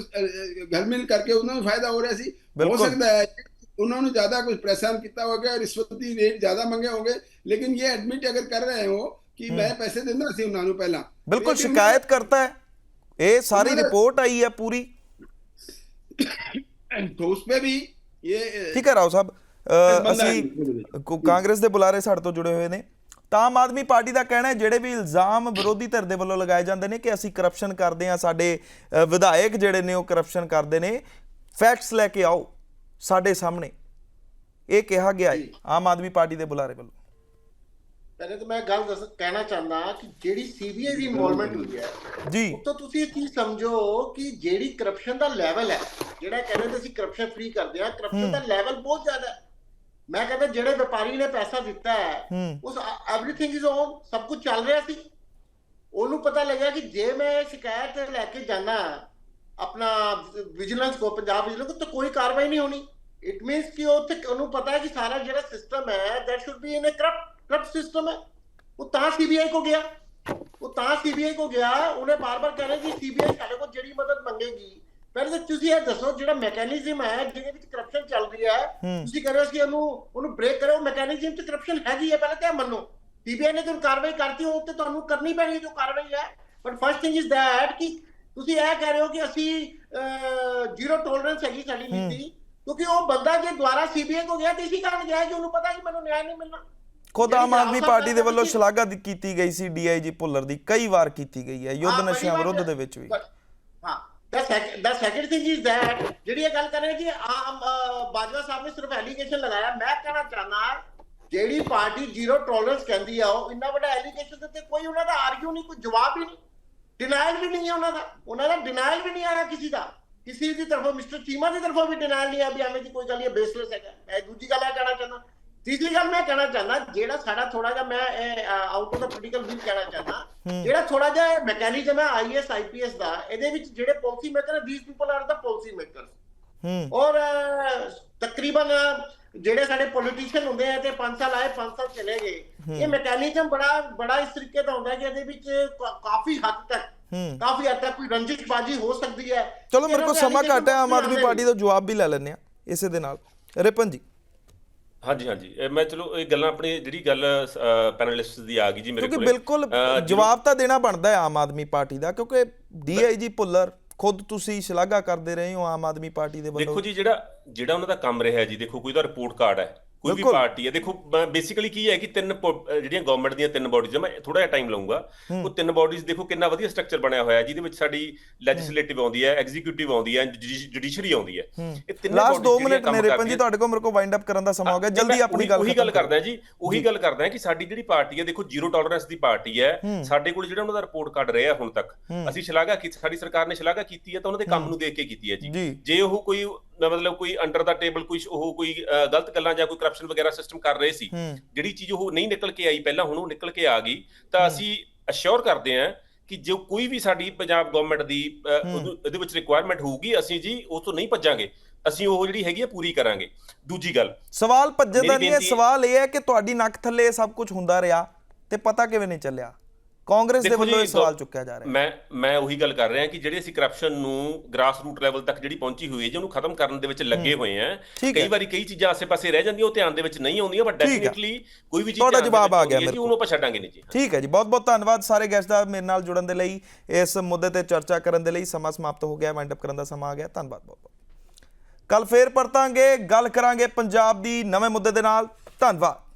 ਘਰਮਿਲ ਕਰਕੇ ਉਹਨਾਂ ਨੂੰ ਫਾਇਦਾ ਹੋ ਰਿਹਾ ਸੀ ਹੋ ਸਕਦਾ ਹੈ ਉਹਨਾਂ ਨੂੰ ਜ਼ਿਆਦਾ ਕੁਝ ਪ੍ਰੈਸ਼ਰ ਕੀਤਾ ਹੋਗਾ ਰਿਸ਼ਵਤ ਦੀ ਰੇਟ ਜ਼ਿਆਦਾ ਮੰਗੇ ਹੋਗੇ ਲੇਕਿਨ ਇਹ ਐਡਮਿਟ ਅਗਰ ਕਰ ਰਹੇ ਹੋ ਕਿ ਮੈਂ ਪੈਸੇ ਦਿੰਦਾ ਸੀ ਉਹਨਾਂ ਨੂੰ ਪਹਿਲਾਂ ਬਿਲਕੁਲ ਸ਼ਿਕਾਇਤ ਕਰਤਾ ਹੈ ਇਹ ਸਾਰੀ ਰਿਪੋਰਟ ਆਈ ਹੈ ਪੂਰੀ तो उसमें भी ये ठीक है राव साहब ਅਸੀਂ ਕਾਂਗਰਸ ਦੇ ਬੁਲਾਰੇ ਸਾਡੇ ਤੋਂ ਜੁੜੇ ਹੋਏ ਨੇ। ਤਾਂ ਆਮ ਆਦਮੀ ਪਾਰਟੀ ਦਾ ਕਹਿਣਾ ਹੈ ਜਿਹੜੇ ਵੀ ਇਲਜ਼ਾਮ ਵਿਰੋਧੀ ਧਿਰ ਦੇ ਵੱਲੋਂ ਲਗਾਏ ਜਾਂਦੇ ਨੇ ਕਿ ਅਸੀਂ ਕਰਪਸ਼ਨ ਕਰਦੇ ਹਾਂ ਸਾਡੇ ਵਿਧਾਇਕ ਜਿਹੜੇ ਨੇ ਉਹ ਕਰਪਸ਼ਨ ਕਰਦੇ ਨੇ ਫੈਕਟਸ ਲੈ ਕੇ ਆਓ ਸਾਡੇ ਸਾਹਮਣੇ। ਇਹ ਕਿਹਾ ਗਿਆ ਹੈ ਆਮ ਆਦਮੀ ਪਾਰਟੀ ਦੇ ਬੁਲਾਰੇ ਵੱਲੋਂ। ਪਹਿਲੇ ਤਾਂ ਮੈਂ ਗੱਲ ਦੱਸ ਕਹਿਣਾ ਚਾਹੁੰਦਾ ਕਿ ਜਿਹੜੀ ਸੀਬੀਆਈ ਦੀ ਇਨਵੋਲਵਮੈਂਟ ਹੋਈ ਹੈ ਜੀ। ਤਾਂ ਤੁਸੀਂ ਇਹ ਚੀਜ਼ ਸਮਝੋ ਕਿ ਜਿਹੜੀ ਕਰਪਸ਼ਨ ਦਾ ਲੈਵਲ ਹੈ ਜਿਹੜਾ ਕਹਿੰਦੇ ਅਸੀਂ ਕਰਪਸ਼ਨ ਫ੍ਰੀ ਕਰਦੇ ਆ ਕਰਪਸ਼ਨ ਦਾ ਲੈਵਲ ਬਹੁਤ ਜ਼ਿਆਦਾ ਹੈ। ਮੈਂ ਕਹਿੰਦਾ ਜਿਹੜੇ ਵਪਾਰੀ ਨੇ ਪੈਸਾ ਦਿੱਤਾ ਹੈ। ਉਸ ਐਵਰੀਥਿੰਗ ਇਜ਼ ਔਨ ਸਭ ਕੁਝ ਚੱਲ ਰਿਹਾ ਸੀ। ਉਹਨੂੰ ਪਤਾ ਲੱਗਿਆ ਕਿ ਜੇ ਮੈਂ ਸ਼ਿਕਾਇਤ ਲੈ ਕੇ ਜਾਣਾ ਆਪਣਾ ਵਿਜੀਲੈਂਸ ਕੋ ਪੰਜਾਬ ਵਿਜੀਲੈਂਸ ਕੋ ਤਾਂ ਕੋਈ ਕਾਰਵਾਈ ਨਹੀਂ ਹੋਣੀ। ਇਟ ਮੀਨਸ ਕਿ ਉਹ ਤੇ ਉਹਨੂੰ ਪਤਾ ਹੈ ਕਿ ਸਾਰਾ ਜਿਹੜਾ ਸਿਸਟਮ ਹੈ that should be in a corrupt corrupt system ਹੈ। ਉਹ ਤਾਂ ਸੀਬੀਆਈ ਕੋ ਗਿਆ। ਉਹ ਤਾਂ ਸੀਬੀਆਈ ਕੋ ਗਿਆ ਉਹਨੇ ਬਾਰ-ਬਾਰ ਕਹਿ ਰਿਹਾ ਕਿ ਸੀਬੀਆਈ ਸਾਡੇ ਕੋਲ ਜਿਹੜੀ ਮਦਦ ਮੰਗੇਗੀ ਪਹਿਲੇ ਤੁਸੀਂ ਇਹ ਦੱਸੋ ਜਿਹੜਾ ਮੈਕੈਨਿਜ਼ਮ ਹੈ ਜਿਹਦੇ ਵਿੱਚ ਕਰਪਸ਼ਨ ਚੱਲ ਰਹੀ ਹੈ ਤੁਸੀਂ ਕਹ ਰਹੇ ਹੋ ਕਿ ਉਹਨੂੰ ਉਹਨੂੰ ਬ੍ਰੇਕ ਕਰੋ ਮੈਕੈਨਿਜ਼ਮ ਤੇ ਕਰਪਸ਼ਨ ਹੈਗੀ ਹੈ ਪਹਿਲੇ ਤਾਂ ਮੰਨੋ ਸੀਬੀਆਈ ਨੇ ਤੁਹਾਨੂੰ ਕਾਰਵਾਈ ਕਰਤੀ ਉਹ ਤੇ ਤੁਹਾਨੂੰ ਕਰਨੀ ਪੈਣੀ ਜੋ ਕਾਰਵਾਈ ਹੈ। But first thing is that ਕਿ ਤੁਸੀਂ ਇਹ ਕਹਿ ਰਹੇ ਹੋ ਕਿ ਅਸੀਂ ਜ਼ੀਰੋ ਟੋਲਰੈਂਸ ਹੈਗੀ ਸਾਡੀ ਨੀਤੀ। ਕਿਉਂਕਿ ਉਹ ਬੰਦਾ ਜੇ ਦੁਆਰਾ ਸੀਬੀਆਈ ਕੋ ਗਿਆ ਤੇ ਇਸੇ ਕਾਰਨ ਗਿਆ ਕਿ ਉਹਨੂੰ ਪਤਾ ਕਿ ਮੈਨੂੰ ਨਿਆਂ ਨਹੀਂ ਮਿਲਣਾ। ਖੁਦ ਆਮ ਆਦਮੀ ਪਾਰਟੀ ਦੇ ਵੱਲੋਂ ਸ਼ਲਾਘਾ ਕੀਤੀ ਗਈ ਸੀ ਡੀਆਈਜੀ ਭੁੱਲਰ ਦੀ ਕਈ ਵਾਰ ਕੀਤੀ ਗਈ ਹੈ ਯੁੱਧ ਨਸ਼ਿਆਂ ਵਾਰ ਵਿਰੁੱਧ ਦੇ ਵਿੱਚ ਵੀ। But- ਹਾਂ ਦਾ ਦਾ ਸੈਕੰਡ ਥਿੰਗ ਇਜ਼ ਜਿਹੜੀ ਇਹ ਗੱਲ ਕਰ ਰਹੇ ਕਿ ਆਮ ਬਾਜਵਾ ਸਾਹਿਬ ਨੇ ਸਿਰਫ ਐਲੀਗੇਸ਼ਨ ਲਗਾਇਆ। ਮੈਂ ਕਹਿਣਾ ਚਾਹਨਾ ਜਿਹੜੀ ਪਾਰਟੀ ਜ਼ੀਰੋ ਟੋਲਰੈਂਸ ਕਹਿੰਦੀ ਆ, ਉਹ ਇੰਨਾ ਵੱਡਾ ਐਲੀਗੇਸ਼ਨ ਦੇ ਤੇ ਕੋਈ ਉਹਨਾਂ ਦਾ ਆਰਗੂ ਨਹੀਂ, ਕੋਈ ਜਵਾਬ ਹੀ ਨਹੀਂ। ਡਿਨਾਈਲ ਵੀ ਨਹੀਂ ਹੈ ਉਹਨਾਂ ਦਾ। ਉਹਨਾਂ ਦਾ ਡਿਨਾਈਲ ਵੀ ਨਹੀਂ ਆਇਆ ਕਿਸੇ ਦਾ। ਕਿਸੇ ਦੀ ਤਰਫੋਂ, ਮਿਸਟਰ ਚੀਮਾ ਦੀ ਤਰਫੋਂ ਵੀ ਡਿਨਾਈਲ ਨਹੀਂ ਆ ਵੀ ਐਵੇਂ ਦੀ ਕੋਈ ਗੱਲ ਇਹ ਬੇਸਲੈਸ ਹੈਗਾ। ਮੈਂ ਦੂਜੀ ਗੱਲ ਇਹ ਕਹਿਣਾ ਚਾਹੁੰਦਾ ਤੀਸਰੀ ਗੱਲ ਮੈਂ ਕਹਿਣਾ ਚਾਹੁੰਦਾ ਜਿਹੜਾ ਸਾਡਾ ਥੋੜਾ ਜਿਹਾ ਮੈਂ out of the political view ਕਹਿਣਾ ਚਾਹੁੰਦਾ ਜਿਹੜਾ ਥੋੜਾ ਜਿਹਾ ਮੈਕੈਨਿਜ਼ਮ ਹੈ ਆਈਐਸ ਆਈਪੀਐਸ ਦਾ ਇਹਦੇ ਵਿੱਚ ਜਿਹੜੇ policy maker these people are the policy makers ਹੂੰ। ਔਰ ਤਕਰੀਬਨ ਜਿਹੜੇ ਸਾਡੇ ਪੋਲੀਟੀਸ਼ੀਅਨ ਹੁੰਦੇ ਆ ਤੇ 5 ਸਾਲ ਆਏ 5 ਸਾਲ ਚਲੇ ਗਏ ਇਹ ਮੈਕੈਨਿਜ਼ਮ ਬੜਾ ਬੜਾ ਇਸ ਤਰੀਕੇ ਦਾ ਹੁੰਦਾ ਹੈ ਕਿ ਇਹਦੇ ਵਿੱਚ ਕਾਫੀ ਹੱਦ ਤੱਕ ਕਾਫੀ ਹੱਦ ਤੱਕ ਕੋਈ ਰੰਜਿਸ਼ਬਾਜ਼ੀ ਹੋ ਸਕਦੀ ਹੈ। ਚਲੋ ਮੇਰੇ ਕੋਲ ਸਮਾਂ ਘੱਟ ਹੈ ਆਮ ਆਦਮੀ ਪਾਰਟੀ ਦਾ ਜਵਾਬ ਵੀ ਲੈ ਲੈਂਦੇ ਆ ਇਸੇ ਦੇ ਨਾਲ। ਰਿਪਨ ਜੀ। ਹਾਂਜੀ ਹਾਂਜੀ। ਇਹ ਮੈਂ ਚਲੋ ਇਹ ਗੱਲਾਂ ਆਪਣੀ ਜਿਹੜੀ ਗੱਲ ਪੈਨਲਿਸਟ ਦੀ ਆ ਗਈ ਜੀ ਮੇਰੇ ਕਿਉਂਕਿ ਕੋਲੇ। ਬਿਲਕੁਲ ਅਹ, ਜਦੋਂ- ਜਵਾਬ ਤਾਂ ਦੇਣਾ ਬਣਦਾ ਹੈ ਆਮ ਆਦਮੀ ਪਾਰਟੀ ਦਾ ਕਿਉਂਕਿ ਡੀਆਈਜੀ ਭੁੱਲਰ ਖੁਦ ਤੁਸੀਂ ਸ਼ਲਾਘਾ ਕਰਦੇ ਰਹੇ ਹੋ ਆਮ ਆਦਮੀ ਪਾਰਟੀ ਦੇ ਵੱਲੋਂ। ਦੇਖੋ ਜੀ ਜਿਹੜਾ ਜਿਹੜਾ ਉਹਨਾਂ ਦਾ ਕੰਮ ਰਿਹਾ ਜੀ ਦੇਖੋ ਕੋਈ ਦਾ ਰਿਪੋਰਟ ਕਾਰਡ ਹੈ। ਕੋਈ ਵੀ। ਪਾਰਟੀ ਹੈ। ਦੇਖੋ ਬੇਸਿਕਲੀ ਕੀ ਹੈ ਕਿ ਤਿੰਨ ਜਿਹੜੀਆਂ ਗਵਰਨਮੈਂਟ ਦੀਆਂ ਤਿੰਨ ਬਾਡੀਜ਼ ਮੈਂ ਥੋੜਾ ਜਿਹਾ ਟਾਈਮ ਲਵਾਂਗਾ ਉਹ ਤਿੰਨ ਬਾਡੀਜ਼ ਦੇਖੋ ਕਿੰਨਾ ਵਧੀਆ ਸਟਰਕਚਰ ਬਣਿਆ ਹੋਇਆ ਹੈ ਜਿਹਦੇ ਵਿੱਚ ਸਾਡੀ ਲੈਜਿਸਲੇਟਿਵ ਆਉਂਦੀ ਹੈ ਐਗਜ਼ੀਕਿਊਟਿਵ ਆਉਂਦੀ ਹੈ ਜੁਡੀਸ਼ਰੀ ਆਉਂਦੀ ਹੈ। ਇਹ ਤਿੰਨੇ ਲਾਸਟ bodies 2 ਜਿਹੜੀਆਂ ਮਿੰਟ ਕੰਮ ਨੇ ਰਿਪਨ ਕਰਦੀਆਂ- ਜੀ ਤੁਹਾਡੇ ਕੋਲ ਮੇਰੇ ਕੋਲ ਵਾਈਂਡ ਅਪ ਕਰਨ ਦਾ ਸਮਾਂ ਹੋ ਗਿਆ। ਜਲਦੀ ਆਪਣੀ ਗੱਲ ਉਹੀ ਗੱਲ ਕਰੋ। ਕਰਦਾ ਜੀ ਉਹੀ ਗੱਲ ਕਰਦਾ ਕਿ ਸਾਡੀ ਜਿਹੜੀ ਪਾਰਟੀ ਹੈ ਦੇਖੋ ਜ਼ੀਰੋ ਟੋਲਰੈਂਸ ਦੀ ਪਾਰਟੀ ਹੈ। ਸਾਡੇ ਕੋਲ ਜਿਹੜਾ ਉਹਨਾਂ ਦਾ ਰਿਪੋਰਟ ਕਾਰਡ ਰਿਹਾ ਹੁਣ ਤੱਕ ਅਸੀਂ ਸ਼ਲਾਘਾ ਕੀਤੀ ਸਾਡੀ ਸਰਕਾਰ ਨੇ ਸ਼ਲਾਘਾ ਕੀਤੀ ਹੈ ਤਾਂ ਉਹਨਾਂ ਦੇ ਕੰਮ ਨੂੰ ਦੇਖ ਕੇ ਕੀਤੀ ਹੈ। ਜੀ। ਜੇ ਉਹ ਕੋਈ ਮਤਲਬ ਕੋਈ ਅੰਡਰ ਦਾ ਟੇਬਲ ਕੋਈ ਉਹ ਕੋਈ ਗਲਤ ਗੱਲਾਂ ਜਾਂ ਕੋਈ ਕਰਪਸ਼ਨ ਵਗੈਰਾ ਸਿਸਟਮ ਕਰ ਰਹੇ ਸੀ ਜਿਹੜੀ ਚੀਜ਼ ਉਹ ਨਹੀਂ ਨਿਕਲ ਕੇ ਆਈ ਪਹਿਲਾਂ ਹੁਣ ਉਹ ਨਿਕਲ ਕੇ ਆ ਗਈ ਤਾਂ ਅਸੀਂ ਅਸ਼ੋਰ ਕਰਦੇ ਹਾਂ ਕਿ ਜੋ ਕੋਈ ਵੀ ਸਾਡੀ ਪੰਜਾਬ ਗਵਰਨਮੈਂਟ ਦੀ ਇਹਦੇ ਵਿੱਚ ਰਿਕੁਆਇਰਮੈਂਟ ਹੋਊਗੀ ਅਸੀਂ ਜੀ ਉਸ ਤੋਂ ਨਹੀਂ ਭੱਜਾਂਗੇ ਅਸੀਂ ਉਹ ਜਿਹੜੀ ਹੈਗੀ ਹੈ ਪੂਰੀ ਕਰਾਂਗੇ। ਦੂਜੀ ਗੱਲ ਸਵਾਲ ਭੱਜਣ ਦਾ ਨਹੀਂ ਹੈ ਸਵਾਲ ਇਹ ਹੈ ਕਿ ਤੁਹਾਡੀ ਨੱਕ ਥੱਲੇ ਸਭ ਕੁਝ ਹੁੰਦਾ ਰਿਹਾ ਤੇ ਪਤਾ ਕਿਵੇਂ ਨਹੀਂ ਚੱਲਿਆ? ਕਾਂਗਰਸ ਦੇ ਵੱਲੋਂ ਇਹ ਸਵਾਲ ਚੁੱਕਿਆ ਜਾ ਰਿਹਾ ਮੈਂ ਮੈਂ ਉਹੀ ਗੱਲ ਕਰ ਰਿਹਾ ਕਿ ਜਿਹੜੇ ਅਸੀਂ ਕਰਪਸ਼ਨ ਨੂੰ ਗ੍ਰਾਸ ਰੂਟ ਲੈਵਲ ਤੱਕ ਜਿਹੜੀ ਪਹੁੰਚੀ ਹੋਈ ਹੈ ਜੀ ਉਹਨੂੰ ਖਤਮ ਕਰਨ ਦੇ ਵਿੱਚ ਲੱਗੇ ਹੋਏ ਆ। ਕਈ ਵਾਰੀ ਕਈ ਚੀਜ਼ਾਂ ਆਸੇ-ਪਾਸੇ ਰਹਿ ਜਾਂਦੀਆਂ ਉਹ ਧਿਆਨ ਦੇ ਵਿੱਚ ਨਹੀਂ ਆਉਂਦੀਆਂ ਬਟ। ਡੈਫੀਨਿਟਲੀ ਕੋਈ ਵੀ ਚੀਜ਼ ਤੁਹਾਡਾ ਜਵਾਬ ਆ ਗਿਆ ਮੇਰੇ ਜੀ ਉਹਨੂੰ ਆਪਾਂ ਛੱਡਾਂਗੇ ਨਹੀਂ ਜੀ। ਠੀਕ ਹੈ ਜੀ ਬਹੁਤ ਬਹੁਤ ਧੰਨਵਾਦ ਸਾਰੇ ਗੈਸਟ ਦਾ ਮੇਰੇ ਨਾਲ ਜੁੜਨ ਦੇ ਲਈ। ਇਸ ਮੁੱਦੇ ਤੇ ਚਰਚਾ ਕਰਨ ਦੇ ਲਈ ਸਮਾਂ ਸਮਾਪਤ ਹੋ ਗਿਆ ਵਾਈਂਡ ਅਪ ਕਰਨ ਦਾ ਸਮਾਂ ਆ ਗਿਆ। ਧੰਨਵਾਦ ਬਹੁਤ ਬਹੁਤ ਕੱਲ ਫੇਰ ਪਰਤਾਂਗੇ ਗੱਲ ਕਰਾਂਗੇ ਪੰਜਾਬ ਦੀ ਨਵੇਂ ਮੁੱਦੇ ਦੇ ਨਾਲ। ਧੰਨਵਾਦ।